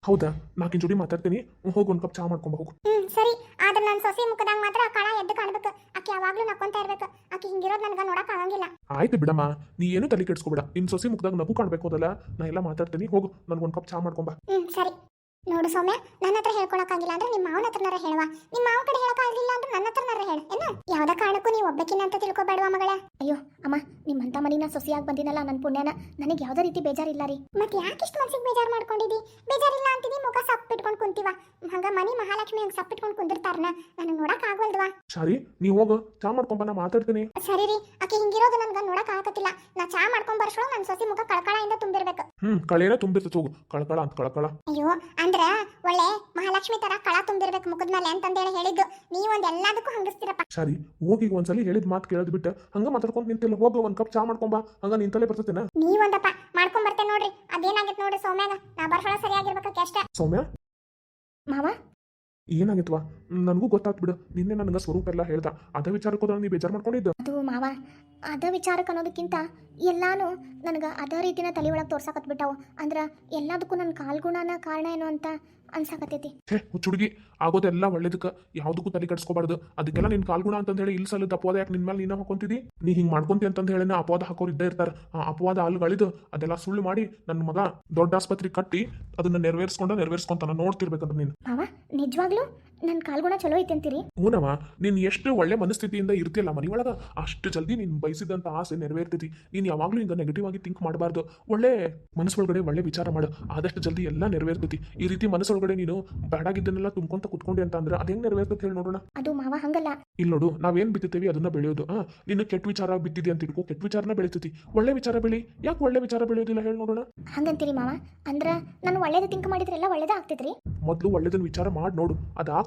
ಹೌದಾ? ನಾಕಿನ ಜೋಡಿ ಮಾತಾಡ್ತೀನಿ. ಹೋಗಿ ಒಂದು ಕಪ್ ಚಾ ಮಾಡ್ಕೊಂಬ ಹೋಗು. ಹ್ಮ್ ಸರಿ. ಆದ್ರೆ ನನ್ನ ಸೊಸಿ ಮುಖದಾಗ ಮಾತ್ರ ಕಳ ಎದ್ದು ಕಾಣ್ಬೇಕು. ಆಕೆ ಯಾವಾಗ್ಲೂ ನಕ್ಕೊಂತ ಇರ್ಬೇಕು. ಆಕೆ ಹಿಂಗಿರೋದ್ ನನಗೆ ನೋಡಕ್ ಆಗಂಗಿಲ್ಲ. ಆಯ್ತು ಬಿಡಮ್ಮ. ನೀ ಏನು ತಲೆ ಕೆಡ್ಸ್ಕೊಬೇಡ. ನಿನ್ ಸೊಸಿ ಮುಖದಾಗ ನಗು ಕಾಣ್ಬೇಕು ಅದಲ್ಲ ನಾ ಎಲ್ಲ ಮಾತಾಡ್ತೀನಿ. ಹೋಗು ನನ್ಗೊಂದ್ ಕಪ್ ಚಾ ಮಾಡ್ಕೊಂಬ ಹ್ಮ್ ಸರಿ. ನೋಡು ಸೌಮ್ಯ ನನ್ನ ಹತ್ರ ಹೇಳ್ಕೊಳಕ್ಕಾಗಿಲ್ಲ ಅಂದ್ರೆ ನಿಮ್ಮ ಮಾವನ ಹತ್ರನಾರ ಹೇಳುವ. ನಿಮ್ಮ ಮಾವ ಕಡೆ ಹೇಳಕ್ಕಾಗಿಲ್ಲ ಅಂದ್ರೆ ನನ್ನ ಹತ್ರನಾರ ಹೇಳ ಏನ? ಯಾವ್ದ ಕಾರಣಕ್ಕೂ ನೀವು ಒಬ್ಬಕಿನ ಅಂತ ತಿಳ್ಕೊಬೇಡುವ ಮಗಳ? ಅಯ್ಯೋ ಅಮ್ಮ ನಿಮ್ಮಂತ ಮನಿನ ಸೊಸಿಯಾಗಿ ಬಂದಿನಲ್ಲ ನನ್ನ ಪುಣ್ಯನ ನನಗೆ ಯಾವ್ದೇ ರೀತಿ ಬೇಜಾರಿಲ್ಲ ರೀ. ಮತ್ತೆ ಯಾಕೆ ಇಷ್ಟು ಮನ್ಸಿಗೆ ಬೇಜಾರ್ ಮಾಡ್ಕೊಂಡಿದಿ? ಬೇಜಾರಿಲ್ಲ ಅಂತೀನಿ ಮುಖ ಸಪ್ಪಿಟ್ಕೊಂಡು ಕುಂತೀವ. ಹಂಗ ಮನಿ ಮಹಾಲಕ್ಷ್ಮಿ ಹಂಗ ಸಪ್ಪಿಟ್ಕೊಂಡು ಕುಂದಿರ್ತಾರನ? ನನಗೆ ನೋಡಕ್ ಆಗವಲ್ದವಾ? ಸರಿ ನೀ ಹೋಗು ಚಾ ಮಾಡ್ಕೊಂಬ ನಾ ಮಾತಾಡ್ತೀನಿ. ಸರಿ ರೀ ಆಕೆ ಹಿಂಗಿರೋದು ನನ್ಗೆ ನೋಡಕ್ ಆಗತ್ತಿಲ್ಲ ನಾ ಚಾ ಮಾಡ್ಕೊಂಡ್ ಬರ್ಸೋಳು ನನ್ನ ಸೊಸಿ ಮುಖ ಕಳಕಳಿಂದ ತುಂಬಿರ್ಬೇಕು. ಹ್ಮ್ ಕಳೆನ ತುಂಬಿರ್ತು ಹೋಗು ಕಳಕಳ ಅಂತ ಕಳಕಳ. ಅಯ್ಯೋ ಅಂದ್ರ ಒಳ್ಳೆ ಮಹಾಲಕ್ಷ್ಮಿ ತರ ಕಳ ತುಂಬಿರ್ಬೇಕು ಮುಖದ ಮೇಲೆ ಅಂತಂದೇಳಿ ಹೇಳಿದ್ದು. ನೀವೊಂದ್ ಎಲ್ಲದಕ್ಕೂ ಹಂಗಿಸ್ತೀರಪ್ಪ. ಸರಿ ಹೋಗಿ ಒಂದ್ಸಲಿ ಹೇಳಿದ ಮಾತು ಕೇಳದ್ ಬಿಟ್ಟು ಹಂಗ ಮಾತಾಡ್ಕೊಂಡ್ ನಿಂತಿಲ್ಲ. ಹೋಗು ಒಂದ್ ಕಪ್ ಚಾ ಮಾಡ್ಕೊಂಬ ಹಂಗ ನಿಂತಲೇ ಬರ್ತೇನೆ ನೀವೊಂದಪ್ಪ ಮಾಡ್ಕೊಂಡ್ ಬರ್ತೇನೆ ನೋಡ್ರಿ. ಅದೇನಾಗಿತ್ ನೋಡ್ರಿ ಸೌಮ್ಯಾಗ? ನಾ ಸರಿ ಸರಿಯಾಗಿರ್ಬೇಕಕ್ಕೆ ಅಷ್ಟೇ. ಸೌಮ್ಯ? ಮಾವ? ಏನಾಗಿತ್ವಾ? ನನಗೂ ಗೊತ್ತಾಗ್ಬಿಡು ನಿನ್ನೆ ನನಗೆ ಸ್ವರೂಪ ಎಲ್ಲ ಹೇಳ್ದ. ಅದ ವಿಚಾರಕ್ಕೋದ್ರೆ ನೀ ಬೇಜಾರ್ ಮಾಡ್ಕೊಂಡಿದ್ದು? ಅದು ಮಾವ ಅದ ವಿಚಾರಕ್ಕೆ ಅನ್ನೋದಕ್ಕಿಂತ ಎಲ್ಲಾನು ನನಗೆ ಅದೇ ರೀತಿನ ತಲೆ ಒಳಗೆ ತೋರ್ಸಕತ್ಬಿಟ್ಟಾವು ಅಂದ್ರೆ ಎಲ್ಲದಕ್ಕೂ ನನ್ನ ಕಾಲ್ಗುಣನ ಕಾರಣ ಏನು ಅಂತ ಅನ್ಸಕತ್ತೈತಿ. ಹೇ ಹುಚ್ಚುಡುಗಿ ಆಗೋದೆಲ್ಲ ಒಳ್ಳೇದಕ್ಕೆ. ಯಾವುದಕ್ಕೂ ತಲೆ ಕೆಡಿಸ್ಕೋಬಾರ್ದು. ಅದಕ್ಕೆಲ್ಲ ನಿನ್ನ ಕಾಲ್ಗುಣ ಅಂತ ಹೇಳಿ ಇಲ್ಲಿ ಸಲದ ಅಪವಾದ ಯಾಕೆ ನಿನ್ನ ಮೇಲೆ ನೀನ ಹಾಕೊಂತಿದ್ದಿ ನೀ ಹಿಂಗ್ ಮಾಡ್ಕೊಂತಿ ಅಂತ ಹೇಳಿ ಅಪವಾದ ಹಾಕೋರು ಇದ್ದೇ ಇರ್ತಾರೆ. ಆ ಅಪವಾದ ಅಲ್ಗಳಿದು ಅದೆಲ್ಲ ಸುಳ್ಳು ಮಾಡಿ ನನ್ನ ಮಗ ದೊಡ್ಡ ಆಸ್ಪತ್ರೆ ಕಟ್ಟಿ ಅದನ್ನ ನೆರವೇರಿಸ್ಕೊಂಡು ನೆರವೇರಿಸ್ಕೊಂತಾನ ನೋಡ್ತಿರ್ಬೇಕಂದ್ರೆ ನೀನು. ಮಾವ ನಿಜವಾಗ್ಲೂ? ನನ್ನ ಕಾಲ್ಗುಣ ಚಲೋ ಐತೆ ಅಂತೀರಿ? ಹೂನವ ನೀನ್ ಎಷ್ಟು ಒಳ್ಳೆ ಮನಸ್ಥಿತಿಯಿಂದ ಇರ್ತಿಯಲ್ಲ ಮನೆಯೊಳಗ ಅಷ್ಟು ಜಲ್ದಿ ನೀನ್ ಬಯಸಿದಂತ ಆಸೆ ನೆರವೇರ್ತೈತಿ. ನೀನ್ ಯಾವಾಗ್ಲೂ ಹಿಂಗ ನೆಗೆಟಿವ್ ಆಗಿ ಥಿಂಕ್ ಮಾಡಬಾರ್ದು. ಒಳ್ಳೆ ಮನಸ್ಸೊಳಗಡೆ ಒಳ್ಳೆ ವಿಚಾರ ಮಾಡು. ಆದಷ್ಟು ಜಲ್ದಿ ಎಲ್ಲ ನೆರವೇರ್ತೈತಿ. ಈ ರೀತಿ ಮನಸ್ಸೊಳಗಡೆ ನೀನು ಬೇಡಾಗಿದ್ದನ್ನೆಲ್ಲ ತುಂಬ್ಕೊಂತ ಕುತ್ಕೊಂಡಿ ಅಂತ ಅಂದ್ರೆ ಅದೇ ಹೆಂಗ್ ನೆರವೇರ್ತೈತಿ ಹೇಳಿ ನೋಡೋಣ? ಅದು ಮಾವ ಹಂಗಲ್ಲ. ಇಲ್ಲಿ ನೋಡು ನಾವೇನ್ ಬಿತ್ತೇವಿ ಅದನ್ನ ಬೆಳೆಯೋದು. ಆ ನಿನ್ನ ಕೆಟ್ಟ ವಿಚಾರ ಬಿತ್ತಿದೆ ಅಂತ ಇಟ್ಕೋ ಕೆಟ್ಟ ವಿಚಾರನ ಬೆಳಿತೈತಿ. ಒಳ್ಳೆ ವಿಚಾರ ಬೆಳಿ. ಯಾಕೆ ಒಳ್ಳೆ ವಿಚಾರ ಬೆಳೆಯೋದಿಲ್ಲ ಹೇಳಿ ನೋಡೋಣ? ಹಂಗಂತೀರಿ ಮಾವ. ಅಂದ್ರ ನಾನು ಒಳ್ಳೇದು ತಿಂಕ್ ಮಾಡಿದ್ರೆಲ್ಲ ಒಳ್ಳೇದ ಆಗ್ತೈತ್ರಿ? ಮೊದಲು ಒಳ್ಳೇದನ್ನ ವಿಚಾರ ಮಾಡಿ ನೋಡು.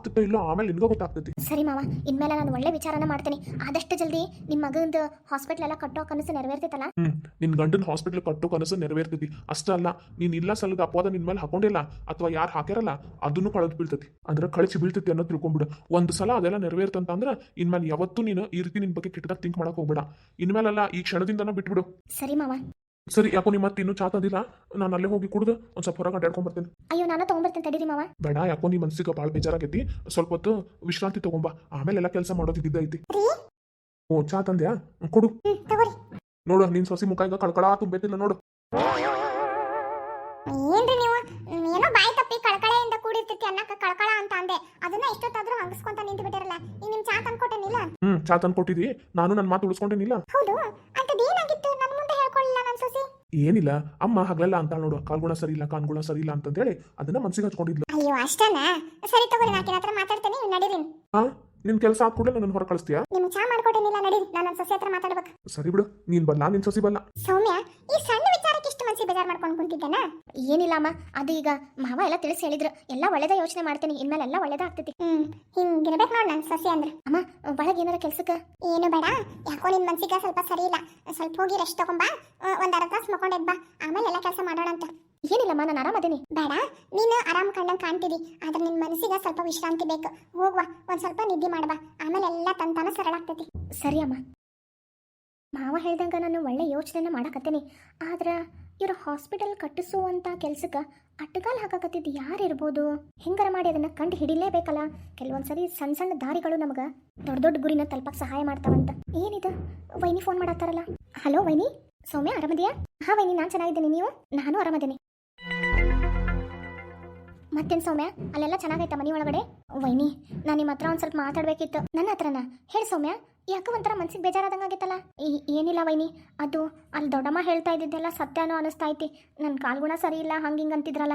ಅದಾಗ್ತಿತ್ತೋ ಇಲ್ಲೋ ಆಮೇಲೆ ನಿನ್ಗ ಗೊತ್ತಾಗ್ತೈತಿ ಸರಿ ಮಾವ ಇನ್ಮೇಲೆ ನಾನು ಒಳ್ಳೆ ವಿಚಾರನ ಮಾಡ್ತೀನಿ. ಆದಷ್ಟು ಜಲ್ದಿ ನಿಮ್ಮ ಮಗಂದು ಹಾಸ್ಪಿಟಲ್ ಎಲ್ಲ ಕಟ್ಟೋ ಕನಸು ನೆರವೇರ್ತೈತಲ್ಲ? ಹ್ಮ್ ನಿನ್ ಗಂಡನ ಹಾಸ್ಪಿಟಲ್ ಕಟ್ಟೋ ಕನಸು ನೆರವೇರ್ತೈತಿ. ಅಷ್ಟಲ್ಲ ನೀನ್ ಇಲ್ಲ ಸಲದ ಅಪವಾದ ನಿನ್ ಮೇಲೆ ಹಾಕೊಂಡಿಲ್ಲ ಅಥವಾ ಯಾರು ಹಾಕ್ಯಾರಲ್ಲ ಅದನ್ನು ಕಳೆದು ಬೀಳ್ತೈತಿ. ಅಂದ್ರೆ ಕಳಿಸಿ ಬೀಳ್ತೈತಿ ಅನ್ನೋ ತಿಳ್ಕೊಂಬಿಡು ಒಂದ್ ಸಲ ಅದೆಲ್ಲ ನೆರವೇರ್ತಂತ ಅಂದ್ರೆ ಇನ್ಮೇಲೆ ಯಾವತ್ತೂ ನೀನು ಈ ರೀತಿ ನಿನ್ ಬಗ್ಗೆ ಕೆಟ್ಟದಾಗ ಥಿಂಕ್ ಮಾಡಕ್ ಹೋಗ್ಬೇಡ. ಇನ್ಮೇಲೆಲ್ಲ ಈ ಕ್ಷಣದಿಂದನ ಬಿಟ್ಬಿಡು. ಸರಿ ಮಾವ. ಸರಿ ಯಾಕೋ ನಿಮ್ಮ ಮತ್ತೆ ಇನ್ನೂ ಚಾ ತಂದಿಲ್ಲ? ನಾನು ಅಲ್ಲೇ ಹೋಗಿ ಕುಡ್ದು ಒಂದ್ ಸ್ವಲ್ಪ ಹೊರಗೆ ಅಡ್ಯಾಡ್ಕೊಂಡ್ ಬರ್ತೀನಿ. ಅಯ್ಯೋ ನಾನು ತಗೊಂಡ್ಬರ್ತೇನೆ ತಡೀರಿ ಮಾವ. ಬೇಡ ಯಾಕೋ ನಿಮ್ಮ ಮನಸ್ಸಿಗೆ ಭಾಳ ಬೇಜಾರಾಗೈತಿ. ಸ್ವಲ್ಪ ಹೊತ್ತು ವಿಶ್ರಾಂತಿ ತಗೊಂಬಾ. ಆಮೇಲೆ ಎಲ್ಲ ಕೆಲಸ ಮಾಡೋದಿದ್ದ ಐತಿ. ಓ ಚಾ ತಂದ್ಯಾ? ಕೊಡು. ನೋಡು ನಿನ್ ಸೊಸಿ ಮುಖ ಈಗ ಕಳ್ಕಳ ತುಂಬೈತಿಲ್ಲ ನೋಡು. ಏನ್ರಿ ನೀವು? ಏನೋ ಬಾಯಿ ತಪ್ಪಿ ಕಳಕಳೆಯಿಂದ ಕೂಡಿರ್ತೈತಿ ಅನ್ನಕ ಕಳಕಳ ಅಂತ ಅಂದೆ. ಅದನ್ನ ಇಷ್ಟೊತ್ತಾದ್ರೂ ಹಂಗಸ್ಕೊಂತ ನಿಂತು ಬಿಟ್ಟಿರಲ್ಲ ಈಗ ನಿಮ್ ಚಾ ತಂದ್ಕೊಟ್ಟೇನಿಲ್ಲ? ಹ್ಮ್ ಚಾ ನಾನು ನನ್ನ ಮಾತು ಉಳಿಸ್ಕೊಂಡೇನಿಲ್ಲ. ಹೌದು ಅಂತದೇನಾಗಿತ್ತು ನನ್ನ ಮುಂದೆ ಹೇಳ್ಕೊಳ್ಳಿಲ್ಲ ನನ್ನ ಸೊಸಿ ಏನಿಲ್ಲ ಅಮ್ಮ ಹಗಲೆಲ್ಲ ಅಂತ ನೋಡು ಕಾಲ್ಗುಣ ಸರಿ ಇಲ್ಲ ಕಾನ್ಗುಣ ಸರಿ ಇಲ್ಲ ಅಂತಂದೇಳಿ ಅದನ್ನ ಮನ್ಸಿಗೆ ಹಚ್ಕೊಂಡಿದ್ಲು. ಅಯ್ಯೋ ಅಷ್ಟನಾ? ಸರಿ ತಗೋರಿ ನಾಕಿನ ಹತ್ರ ಮಾತಾಡ್ತೇನೆ ನೀವು ನಡೀರಿ. ಹಾ ನಿನ್ ಕೆಲಸ ಆದ ಕೂಡಲೇ ನನ್ನ ಹೊರ ಕಳಿಸ್ತೀಯಾ? ನಿಮ್ ಚಾ ಮಾಡ್ಕೊಟ್ಟೇನಿಲ್ಲ ನಡೀರಿ ನಾನು ನನ್ನ ಸೊಸೆ ಹತ್ರ ಮಾತಾಡ್ಬೇಕು. ಸರಿ ಬಿಡು ನೀನ್ ಬಲ್ಲ ನಿನ್ ಸೊಸಿ ಬಲ್ಲ ಸೌಮ್ಯ ಈ ಸಣ್ಣ ವಿಚಾರಕ್ಕೆ ಇಷ್ಟು ಮನ್ಸಿಗೆ ಬೇಜಾರ್ ಮಾಡ್ಕೊಂಡು ಕುಂತಿದ್ದೇನ? ಏನಿಲ್ಲ ಅಮ್ಮ ಅದು ಈಗ ಮಾವ ಎಲ್ಲ ತಿಳಿಸಿ ಹೇಳಿದ್ರು. ಎಲ್ಲ ಒಳ್ಳೇದ ಯೋಚನೆ ಮಾಡ್ತೀನಿ ಇನ್ಮೇಲೆ ಎಲ್ಲ ಒಳ್ಳೇದ ಆಗ್ತೈತಿ. ಹ್ಮ್ ಹಿಂಗಿರ್ಬೇಕು ನೋಡ್ ನನ್ ಸಸಿ ಅಂದ್ರೆ. ಅಮ್ಮ ಒಳಗೆ ಏನಾರ ಕೆಲ್ಸಕ್ಕ? ಏನು ಬೇಡ ಯಾಕೋ ನಿನ್ ಮನ್ಸಿಗೆ ಸ್ವಲ್ಪ ಸರಿ ಇಲ್ಲ. ಸ್ವಲ್ಪ ಹೋಗಿ ರೆಸ್ಟ್ ತಗೊಂಬಾ ಒಂದ್ ಅರ್ಧ ತಾಸು ಮಕ್ಕೊಂಡೆದ್ ಬಾ ಆಮೇಲೆ ಎಲ್ಲ ಕೆಲಸ ಮಾಡೋಣ ಅಂತ. ಏನಿಲ್ಲಮ್ಮ ನಾನು ಆರಾಮದೇನಿ ಬೇಡ ನೀನು ಆರಾಮ್ ಕಂಡಂಗೆ ಕಾಣ್ತಿದಿ. ಆದ್ರೆ ನಿನ್ ಮನಸ್ಸಿಗೆ ಸ್ವಲ್ಪ ವಿಶ್ರಾಂತಿ ಬೇಕು. ಹೋಗ್ವಾ ಒಂದ್ ಸ್ವಲ್ಪ ನಿದ್ದೆ ಮಾಡ್ಬಾ. ಆಮೇಲೆ ಎಲ್ಲ ತಂತಾನ ಸರಳ ಆಗ್ತೈತಿ. ಸರಿ ಅಮ್ಮ. ಮಾವ ಹೇಳ್ದಂಗೆ ನಾನು ಒಳ್ಳೆ ಯೋಚನೆನ ಮಾಡಕತ್ತೀನಿ. ಆದ್ರೆ ಇವ್ರ ಹಾಸ್ಪಿಟಲ್ ಕಟ್ಟಿಸುವಂತ ಕೆಲ್ಸಕ್ಕೆ ಅಟ್ಟಗಾಲ್ ಹಾಕಕತ್ತಿದ್ದು ಯಾರು ಇರ್ಬೋದು? ಹೆಂಗಾರ ಮಾಡಿ ಅದನ್ನ ಕಂಡು ಹಿಡಿಲೇಬೇಕಲ್ಲ? ಕೆಲವೊಂದ್ಸರಿ ಸಣ್ಣ ಸಣ್ಣ ದಾರಿಗಳು ನಮಗೆ ದೊಡ್ಡ ದೊಡ್ಡ ಗುರಿನ ತಲುಪಕ್ಕೆ ಸಹಾಯ ಮಾಡ್ತಾವಂತ. ಏನಿದು? ವೈನಿ ಫೋನ್ ಮಾಡತ್ತಾರಲ್ಲ? ಹಲೋ ವೈನಿ? ಸೌಮ್ಯ ಆರಾಮದಿಯಾ? ಹಾ ವೈನಿ, ನಾನು ಚೆನ್ನಾಗಿದ್ದೀನಿ. ನೀವು? ನಾನು ಆರಾಮದೇನಿ. ಮತ್ತೇನು ಸೌಮ್ಯ? ಅಲ್ಲೆಲ್ಲ ಚೆನ್ನಾಗೈತಾ ಮನೆ ಒಳಗಡೆ? ವೈನಿ, ನಾನು ನಿಮ್ಮ ಹತ್ರ ಒಂದು ಸ್ವಲ್ಪ ಮಾತಾಡ್ಬೇಕಿತ್ತು. ನನ್ನ ಹತ್ರನ? ಹೇಳಿ ಸೌಮ್ಯ, ಯಾಕೆ ಒಂಥರ ಮನ್ಸಿಗೆ ಬೇಜಾರಾದಂಗೆ ಆಗೈತಲ್ಲ ಈ- ಏನಿಲ್ಲ ವೈನಿ, ಅದು ಅಲ್ಲಿ ದೊಡ್ಡಮ್ಮ ಹೇಳ್ತಾ ಇದ್ದಿದ್ದೆಲ್ಲ ಸತ್ಯನೋ ಅನಿಸ್ತಾ ಐತಿ. ನನ್ನ ಕಾಲ್ಗುಣ ಸರಿ ಇಲ್ಲ, ಹಂಗೆ ಹಿಂಗೆ ಅಂತಿದ್ರಲ್ಲ.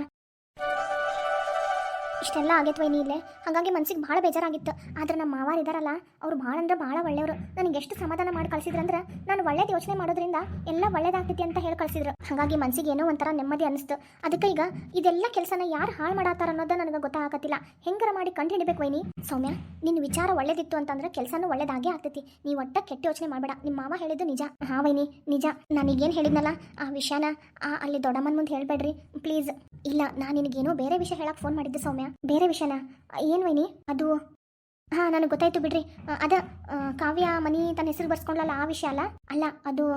ಇಷ್ಟೆಲ್ಲ ಆಗೈತೆ ವೈನಿ ಇಲ್ಲೇ. ಹಾಗಾಗಿ ಮನ್ಸಿಗೆ ಭಾಳ ಬೇಜಾರಾಗಿತ್ತು. ಆದ್ರೆ ನಮ್ಮ ಮಾವಾರ್ ಇದಾರಲ್ಲ, ಅವ್ರು ಭಾಳ ಅಂದ್ರೆ ಭಾಳ ಒಳ್ಳೆಯವರು. ನನಗೆ ಎಷ್ಟು ಸಮಾಧಾನ ಮಾಡಿ ಕಳ್ಸಿದ್ರಂದ್ರೆ ನಾನು ಒಳ್ಳೇದು ಯೋಚನೆ ಮಾಡೋದ್ರಿಂದ ಎಲ್ಲ ಒಳ್ಳೇದಾಗ್ತೈತಿ ಅಂತ ಹೇಳಿ ಕಳ್ಸಿದ್ರು. ಹಾಗಾಗಿ ಮನ್ಸಿಗೆ ಏನೋ ಒಂಥರ ನೆಮ್ಮದಿ ಅನಿಸ್ತು. ಅದಕ್ಕೆ ಈಗ ಇದೆಲ್ಲ ಕೆಲಸನ ಯಾರು ಹಾಳು ಮಾಡತ್ತಾರ ಅನ್ನೋದು ನನಗೆ ಗೊತ್ತಾಗತ್ತಿಲ್ಲ ಹೆಂಗಾರ ಮಾಡಿ ಕಂಡು ಹಿಡಿಬೇಕು ವೈನಿ? ಸೌಮ್ಯ ನಿನ್ನ ವಿಚಾರ ಒಳ್ಳೇದಿತ್ತು ಅಂತಂದ್ರೆ ಕೆಲಸನೂ ಒಳ್ಳೇದಾಗೇ ಆಗ್ತೈತಿ. ನೀವು ಒಟ್ಟ ಕೆಟ್ಟ ಯೋಚನೆ ಮಾಡಬೇಡ. ನಿಮ್ಮ ಮಾವ ಹೇಳಿದ್ದು ನಿಜ. ಹಾ ವೈನಿ, ನಿಜ. ನಾನೀಗೇನು ಹೇಳಿದ್ನಲ್ಲ, ಆ ವಿಷಯನ ಆ ಅಲ್ಲಿ ದೊಡ್ಡಮ್ಮನ ಮುಂದೆ ಹೇಳ್ಬೇಡ್ರಿ. ಪ್ಲೀಸ್. ಇಲ್ಲ, ನಾನು ನಿನಗೇನೋ ಬೇರೆ ವಿಷಯ ಹೇಳಕ್ಕೆ ಫೋನ್ ಮಾಡಿದ್ದೆ ಸೌಮ್ಯ. ಬೇರೆ ವಿಷಯನ? ಏನು ವೈನಿ? ಅದು, ಹಾಂ, ನನಗೆ ಗೊತ್ತಾಯ್ತು ಬಿಡ್ರಿ. ಅದ ಕಾವ್ಯ, ಮನಿ ತನ್ನ ಹೆಸರು ಬರ್ಸ್ಕೊಂಡ್ಲಲ್ಲ ಆ ವಿಷಯ ಅಲ್ಲ? ಅಲ್ಲ, ಅದು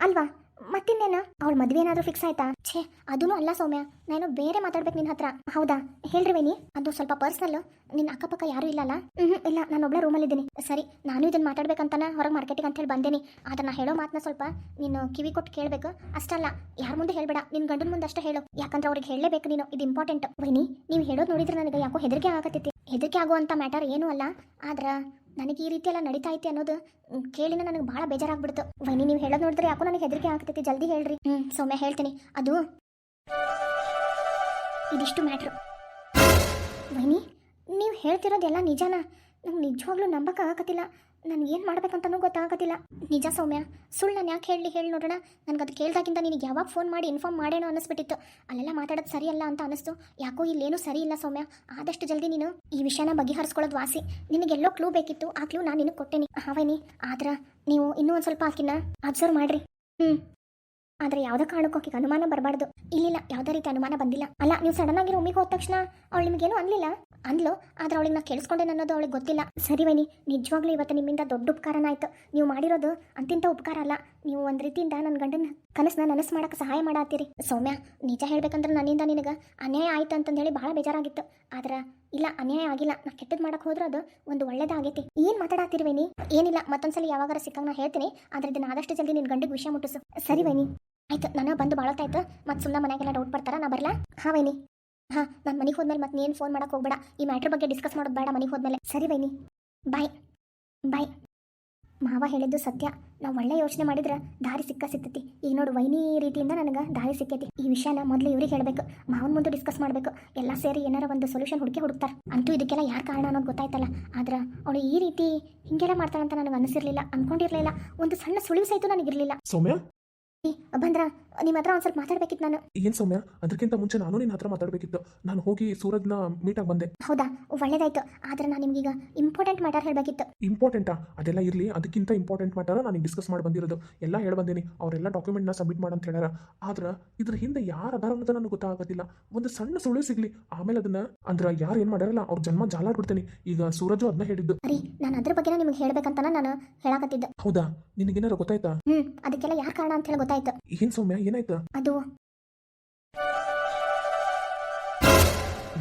ಅಲ್ವಾ? ಮತ್ತಿನ್ನೇನು? ಅವಳ ಮದುವೆ ಏನಾದರೂ ಫಿಕ್ಸ್ ಆಯ್ತಾ? ಛೇ ಅದೂ ಅಲ್ಲ ಸೌಮ್ಯ. ನಾನು ಬೇರೆ ಮಾತಾಡ್ಬೇಕು ನಿನ್ನ ಹತ್ರ. ಹೌದಾ? ಹೇಳ್ರಿ ವೇಣಿ. ಅದು ಸ್ವಲ್ಪ ಪರ್ಸ್ನಲ್ ನಿನ್ನ ಅಕ್ಕಪಕ್ಕ ಯಾರು ಇಲ್ಲಲ್ಲ? ಹ್ಞೂ ಇಲ್ಲ, ನಾನು ಒಬ್ಳ ರೂಮಲ್ಲಿ ಇದ್ದೀನಿ ಸರಿ, ನಾನು ಇದನ್ನ ಮಾತಾಡ್ಬೇಕಂತಾನೆ ಹೊರಗೆ ಮಾರ್ಕೆಟಿಗೆ ಅಂತ ಹೇಳಿ ಬಂದೇನಿ. ನಾ ಹೇಳೋ ಮಾತನ್ನ ಸ್ವಲ್ಪ ನೀನು ಕಿವಿ ಕೊಟ್ಟು ಕೇಳಬೇಕು. ಅಷ್ಟಲ್ಲ, ಯಾರ ಮುಂದೆ ಹೇಳ್ಬೇಡ. ನಿನ್ನ ಗಂಡನ ಮುಂದೆ ಅಷ್ಟೇ ಹೇಳು. ಯಾಕಂದ್ರೆ ಅವ್ರಿಗೆ ಹೇಳಲೇಬೇಕು ನೀನು. ಇದು ಇಂಪಾರ್ಟೆಂಟ್ ವೈನಿ ನೀವು ಹೇಳೋದು ನೋಡಿದ್ರೆ ನನಗೆ ಯಾಕೋ ಹೆದರಿಕೆ ಆಗತ್ತೈತಿ ಹೆದರಿಕೆ ಆಗುವಂಥ ಮ್ಯಾಟರ್ ಏನೂ ಅಲ್ಲ. ಆದ್ರೆ ನನಗೆ ಈ ರೀತಿ ಎಲ್ಲ ನಡೀತಾ ಐತಿ ಅನ್ನೋದು ಕೇಳಿನ ನನಗೆ ಭಾಳ ಬೇಜಾರಾಗ್ಬಿಡ್ತು. ವೈನಿ, ನೀವು ಹೇಳೋದು ನೋಡಿದ್ರೆ ಯಾಕೋ ನನಗೆ ಹೆದರಿಕೆ ಆಗ್ತೈತಿ. ಜಲ್ದಿ ಹೇಳ್ರಿ. ಹ್ಞೂ ಸೌಮ್ಯ ಹೇಳ್ತೀನಿ. ಅದು ಇದಿಷ್ಟು ಮ್ಯಾಟ್ರು. ವೈನಿ, ನೀವು ಹೇಳ್ತಿರೋದೆಲ್ಲ ನಿಜಾನ? ನಂಗೆ ನಿಜವಾಗ್ಲೂ ನಂಬಕ್ಕಾಗತ್ತಿಲ್ಲ ನನಗೆ ಏನು ಮಾಡ್ಬೇಕಂತನೂ ಗೊತ್ತಾಗೋದಿಲ್ಲ. ನಿಜ ಸೌಮ್ಯ ಸುಳ್ಳು ನಾನು ಯಾಕೆ ಹೇಳಿ ಹೇಳಿ ನೋಡೋಣ. ನನಗೆ ಅದು ಕೇಳ್ದಾಗಿಂದ ನಿನಗೆ ಯಾವಾಗ ಫೋನ್ ಮಾಡಿ ಇನ್ಫಾರ್ಮ್ ಮಾಡೇನೋ ಅನ್ನಿಸ್ಬಿಟ್ಟಿತ್ತು. ಅಲ್ಲೆಲ್ಲ ಮಾತಾಡೋದು ಸರಿಯಲ್ಲ ಅಂತ ಅನಿಸ್ತು ಯಾಕೋ ಇಲ್ಲೇನೂ ಸರಿ ಇಲ್ಲ ಸೌಮ್ಯ. ಆದಷ್ಟು ಜಲ್ದಿ ನೀನು ಈ ವಿಷಯನ ಬಗೆಹರಿಸ್ಕೊಳ್ಳೋದು ವಾಸಿ. ನಿನಗೆಲ್ಲೋ ಕ್ಲೂ ಬೇಕಿತ್ತು, ಆ ಕ್ಲೂ ನಾನು ನಿನಗೆ ಕೊಟ್ಟೇನಿ. ಹಾವೇನಿ ಆದ್ರೆ ನೀವು ಇನ್ನೂ ಒಂದು ಸ್ವಲ್ಪ ಆಕಿನ ಅಬ್ಸರ್ವ್ ಮಾಡಿರಿ. ಹ್ಞೂ ಆದ್ರೆ ಯಾವುದೇ ಕಾರಣಕ್ಕೆ ಆಕಿಗೆ ಅನುಮಾನ ಬರಬಾರ್ದು. ಇಲ್ಲಿಲ್ಲ, ಯಾವುದೇ ರೀತಿ ಅನುಮಾನ ಬಂದಿಲ್ಲ. ಅಲ್ಲ, ನೀವು ಸಡನ್ ಆಗಿ ರೂಮಿಗೆ ಹೋದ ತಕ್ಷಣ ಅವಳು ನಿಮಗೇನು ಅನ್ಲಿಲ್ಲ? ಅಂದ್ಲು ಆದ್ರೆ ಅವಳಿಗೆ ನಾ ಕೇಳಿಸ್ಕೊಂಡೇನೆ ಅನ್ನೋದು ಅವಳಿಗೆ ಗೊತ್ತಿಲ್ಲ. ಸರಿ ವೈನಿ, ನಿಜವಾಗ್ಲೂ ಇವತ್ತು ನಿಮ್ಮಿಂದ ದೊಡ್ಡ ಉಪಕಾರನ ಆಯ್ತು. ನೀವು ಮಾಡಿರೋದು ಅಂತಿಂತ ಉಪಕಾರ ಅಲ್ಲ. ನೀವು ಒಂದು ರೀತಿಯಿಂದ ನನ್ನ ಗಂಡನ ಕನಸನ್ನ ನನಸು ಮಾಡಕ್ಕೆ ಸಹಾಯ ಮಾಡತ್ತೀರಿ. ಸೌಮ್ಯ, ನಿಜ ಹೇಳ್ಬೇಕಂದ್ರೆ ನನ್ನಿಂದ ನಿನಗೆ ಅನ್ಯಾಯ ಆಯ್ತು ಅಂತಂದೇಳಿ ಬಹಳ ಬೇಜಾರಾಗಿತ್ತು. ಆದ್ರೆ, ಇಲ್ಲ, ಅನ್ಯಾಯ ಆಗಿಲ್ಲ. ನಾ ಕೆಟ್ಟದ್ ಮಾಡಕ್ ಹೋದ್ರೆ ಅದು ಒಂದು ಒಳ್ಳೇದಾಗೈತಿ. ಏನು ಮಾತಾಡತ್ತೀರಿ ವೈನಿ? ಏನಿಲ್ಲ, ಮತ್ತೊಂದ್ಸಲಿ ಯಾವಾಗಾರ ಸಿಕ್ಕಂಗ್ ನಾ ಹೇಳ್ತೀನಿ. ಆದ್ರೆ ಇದನ್ನ ಆದಷ್ಟು ಜಲ್ದಿ ನಿನ್ ಗಂಡಿಗೆ ವಿಷಯ ಮುಟ್ಟಿಸು. ಸರಿ ವೈನಿ. ಆಯ್ತು, ನಾನು ಬಂದು ಭಾಳತ್ತಾಯ್ತು ಮತ್ತೆ ಸುಮ್ಮನೆ ಮನೆಗೆಲ್ಲ ಡೌಟ್ ಬರ್ತಾರ, ನಾ ಬರಲಾ? ಹಾಂ, ವೈನಿ. ಹಾ, ನಾನು ಮನೆಗೆ ಹೋದ್ಮೇಲೆ ಮತ್ತೆ ನೀನು ಫೋನ್ ಮಾಡೋಕೆ ಹೋಗ್ಬೇಡ. ಈ ಮ್ಯಾಟ್ರ್ ಬಗ್ಗೆ ಡಿಸ್ಕಸ್ ಮಾಡೋದು ಬೇಡ ಮನೆಗೆ ಹೋದ್ಮೇಲೆ. ಸರಿ, ವೈನಿ. ಬಾಯ್ ಬಾಯ್ ಮಾವ ಹೇಳಿದ್ದು ಸತ್ಯ. ನಾವು ಒಳ್ಳೆ ಯೋಚನೆ ಮಾಡಿದ್ರೆ ದಾರಿ ಸಿಕ್ಕ ಸಿಗ್ತೈತಿ. ಈಗ ನೋಡು, ವೈನಿ ರೀತಿಯಿಂದ ನನಗೆ ದಾರಿ ಸಿಕ್ಕೈತಿ. ಈ ವಿಷಯನ ಮೊದಲು ಇವ್ರಿಗೆ ಹೇಳಬೇಕು. ಮಾವನ ಮುಂದೆ ಡಿಸ್ಕಸ್ ಮಾಡಬೇಕು. ಎಲ್ಲ ಸೇರಿ ಏನಾರ ಒಂದು ಸೊಲ್ಯೂಷನ್ ಹುಡುಕಿ ಹುಡುಕ್ತಾರೆ. ಅಂತೂ ಇದಕ್ಕೆಲ್ಲ ಯಾರು ಕಾರಣ ಅನ್ನೋದು ಗೊತ್ತಾಯ್ತಲ್ಲ. ಆದ್ರೆ ಅವಳು ಈ ರೀತಿ ಹಿಂಗೆಲ್ಲ ಮಾಡ್ತಾಳಂತ ನನಗೆ ಅನಿಸಿರ್ಲಿಲ್ಲ, ಅನ್ಕೊಂಡಿರ್ಲಿಲ್ಲ. ಒಂದು ಸಣ್ಣ ಸುಳಿವು ಸಹಿತ ನನಗಿರಲಿಲ್ಲ ಸೌಮ್ಯ? ಬಂದ್ರ ನಿಮ್ಮ ಹತ್ರ ಒಂದ್ ಸ್ವಲ್ಪ ಮಾತಾಡ್ಬೇಕಿತ್ತು ನಾನು. ಏನ್ ಸೌಮ್ಯ? ಅದಕ್ಕಿಂತ ಮುಂಚೆ ನಾನು ನಿನ್ನ ಹತ್ರ ಮಾತಾಡಬೇಕಿತ್ತು. ನಾನು ಹೋಗಿ ಸೂರಜ್ನ ಮೀಟಾಗಿ ಬಂದೆ. ಹೌದಾ? ಒಳ್ಳೇದಾಯ್ತು. ಆದ್ರೆ ನಾನು ನಿಮ್ಗೀಗ ಇಂಪಾರ್ಟೆಂಟ್ ಮ್ಯಾಟರ್ ಹೇಳಬೇಕಿತ್ತು. ಇಂಪಾರ್ಟೆಂಟ್ ಅದೆಲ್ಲ ಇರ್ಲಿ. ಅದಕ್ಕಿಂತ ಇಂಪಾರ್ಟೆಂಟ್ ಮ್ಯಾಟರ್ ನಾನು ಡಿಸ್ಕಸ್ ಮಾಡಿ ಬಂದಿರೋದು. ಎಲ್ಲ ಹೇಳಿ ಬಂದೀನಿ. ಡಾಕ್ಯುಮೆಂಟ್ ಡಾಕ್ಯುಮೆಂಟ್ನ ಸಬ್ಮಿಟ್ ಮಾಡಂತ ಹೇಳ್ಯಾರ. ಆದ್ರೆ ಇದ್ರ ಹಿಂದೆ ಯಾರು ಅದಾರ ಅನ್ನೋದು ನನಗೆ ಗೊತ್ತಾಗೋದಿಲ್ಲ ಒಂದು ಸಣ್ಣ ಸುಳ್ಳು ಸಿಗ್ಲಿ. ಆಮೇಲೆ ಅದನ್ನ ಅಂದ್ರೆ ಯಾರು ಏನು ಮಾಡ್ಯಾರಲ್ಲ ಅವ್ರ ಜನ್ಮ ಜಾಲಾಡ್ಬಿಡ್ತೀನಿ. ಈಗ ಸೂರಜು ಅದನ್ನ ಹೇಳಿದ್ದು. ರೀ ನಾನು ಅದ್ರ ಬಗ್ಗೆ ನಿಮ್ಗೆ ಹೇಳ್ಬೇಕಂತ ನಾನು ಹೇಳಾಕತ್ತಿದ್ದೆ. ಹೌದಾ? ನಿನಗೇನಾರ ಗೊತ್ತಾಯ್ತಾ? ಹ್ಮ್ ಅದಕ್ಕೆಲ್ಲ ಯಾರು ಕಾರಣ ಅಂತ ಹೇಳಿ ಗೊತ್ತಾಯ್ತು. ಏನ್ ಸೌಮ್ಯ ಏನಾಯ್ತು? ಅದು.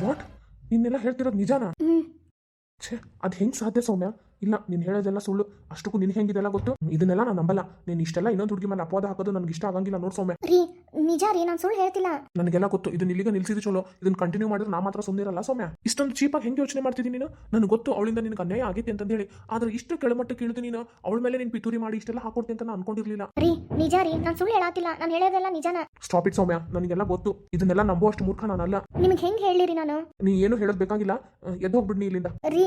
ವಾಟ್ ನಿನ್ನೆಲ್ಲ ಹೇಳ್ತಿರೋದು ನಿಜಾನ? ಛೇ ಅದು ಹೆಂಗ್ ಸಾಧ್ಯ ಸೌಮ್ಯ? ಇಲ್ಲ ನೀನು ಹೇಳೋದೆಲ್ಲ ಸುಳ್ಳು. ಅಷ್ಟಕ್ಕೂ ನಿನ್ ಹೆಂಗಿದೆಲ್ಲ ಗೊತ್ತು? ಇದನ್ನೆಲ್ಲ ನಾನು ನಂಬಲ್ಲ. ನೀನು ಇಷ್ಟೆಲ್ಲ ಇನ್ನೊಂದು ಹುಡುಗಿ ಮೇಲೆ ಅಪವಾದ ಹಾಕೋದು ನನಗೆ ಇಷ್ಟ ಆಗಂಗಿಲ್ಲ ನೋಡ್ ಸೌಮ್ಯ. ರೀ ನಿಜ ರೀ ನಾನು ಸುಳ್ಳು ಹೇಳ್ತಿಲ್ಲ. ನನಗೆಲ್ಲ ಗೊತ್ತು. ಇದನ್ನ ಇಲ್ಲಿಗೆ ನಿಲ್ಸಿದ್ದು ಚಲೋ. ಇದನ್ನ ಕಂಟಿನ್ಯೂ ಮಾಡಿದ್ರೆ ನಾ ಮಾತ್ರ ಸುಮ್ಮನಿರಲ್ಲ ಸೌಮ್ಯ. ಇಷ್ಟೊಂದು ಚೀಪಾಗಿ ಹೆಂಗೆ ಯೋಚನೆ ಮಾಡ್ತಿದ್ದೀನಿ ನೀನು? ನನಗೆ ಗೊತ್ತು ಅವಳಿಂದ ನಿನಗೆ ಅನ್ಯಾಯ ಆಗೈತೆ ಅಂತ ಹೇಳಿ. ಆದ್ರೆ ಇಷ್ಟು ಕೆಳಮಟ್ಟಕ್ಕೆ ಇಳಿದು ನೀನು ಅವಳ ಮೇಲೆ ನೀನು ಪಿತೂರಿ ಮಾಡಿ ಇಷ್ಟೆಲ್ಲ ಹಾಕೊಡ್ತೀನಿ ಅಂತ ನಾನು ಅನ್ಕೊಂಡಿರ್ಲಿಲ್ಲ. ರೀ ನಿಜ ರೀ ನಾನು ಸುಳ್ಳು ಹೇಳಾತಿಲ್ಲ. ನಾನು ಹೇಳೋದೆಲ್ಲ ನಿಜನ. Stop it Soumya. ನನಗೆಲ್ಲ ಗೊತ್ತು. ಇದನ್ನೆಲ್ಲ ನಂಬುವಷ್ಟು ಮೂರ್ಖ ನಾನಲ್ಲ. ನಿಮಗೆ ಹೆಂಗೆ ಹೇಳಿರಿ ನಾನು? ನೀ ಏನು ಹೇಳೋದು ಬೇಕಾಗಿಲ್ಲ. ಎದ್ದು ಹೋಗ್ಬಿಡ್ನಿ ಇಲ್ಲಿಂದ. ರೀ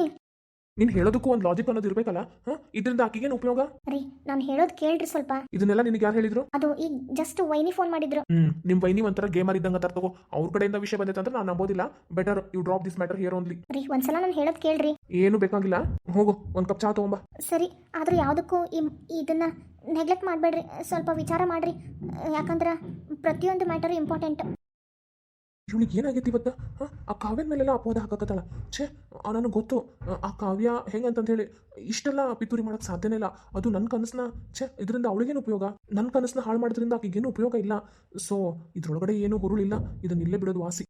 ನೀನು ಹೇಳೋದಕ್ಕೂ ಒಂದು ಲಾಜಿಕ್ ಅನ್ನೋದು ಇರ್ಬೇಕಲ್ಲ? ಇದ್ರಿಂದ ಇದರಿಂದ ಆಕಿಗೇನು ಉಪಯೋಗ? ರೀ ನಾನು ಹೇಳೋದು ಕೇಳ್ರಿ ಸ್ವಲ್ಪ. ಇದನ್ನೆಲ್ಲ ನಿನಗೆ ಯಾರು ಹೇಳಿದ್ರು? ಅದು ಈಗ ಜಸ್ಟ್ ವೈನಿ ಫೋನ್ ಮಾಡಿದ್ರು. ಹ್ಮ್ ನಿಮ್ ವೈನಿ ಒಂಥರ ಗೇಮರ್ ಇದ್ದಂಗ ತರ ತಗೋ. ಅವ್ರ ಕಡೆಯಿಂದ ವಿಷಯ ಬಂದೈತೆ ಅಂದ್ರೆ ನಾನು ನಂಬೋದಿಲ್ಲ. Better you drop this matter here only ರೀ ಒಂದ್ಸಲ ನಾನು ಹೇಳೋದು ಕೇಳ್ರಿ. ಏನು ಬೇಕಾಗಿಲ್ಲ. ಹೋಗು ಒಂದ್ ಕಪ್ ಚಾ ತಗೊಂಬಾ. ಸರಿ ಆದ್ರೆ ಯಾವುದಕ್ಕೂ ಇದನ್ನ ನೆಗ್ಲೆಕ್ಟ್ ಮಾಡಬೇಡ್ರಿ. ಸ್ವಲ್ಪ ವಿಚಾರ ಮಾಡ್ರಿ. ಯಾಕಂದ್ರೆ ಪ್ರತಿಯೊಂದು ಮ್ಯಾಟರ್ ಇಂಪಾರ್ಟೆಂಟ್ ಇವಳಿಗೆ ಏನಾಗೈತಿ ಇವತ್ತು? ಆ ಕಾವ್ಯದ ಮೇಲೆಲ್ಲ ಅಪವಾದ ಹಾಕಕತ್ತಾಳ ಛೇ ನನಗೆ ಗೊತ್ತು. ಆ, ಕಾವ್ಯ ಹೆಂಗಂತಂತ ಹೇಳಿ ಇಷ್ಟೆಲ್ಲ ಪಿತೂರಿ ಮಾಡೋಕ್ಕೆ ಸಾಧ್ಯನೇ ಇಲ್ಲ. ಅದು ನನ್ನ ಕನಸನ್ನ ಛೇ ಇದರಿಂದ ಅವಳಿಗೇನು ಉಪಯೋಗ? ನನ್ನ ಕನಸನ್ನ ಹಾಳು ಮಾಡೋದ್ರಿಂದ ಆಕೆಗೇನು ಉಪಯೋಗ ಇಲ್ಲ. ಸೊ ಇದ್ರೊಳಗಡೆ ಏನು ಹುರುಳಿಲ್ಲ. ಇದನ್ನ ಇಲ್ಲೇ ಬಿಡೋದು ವಾಸಿ.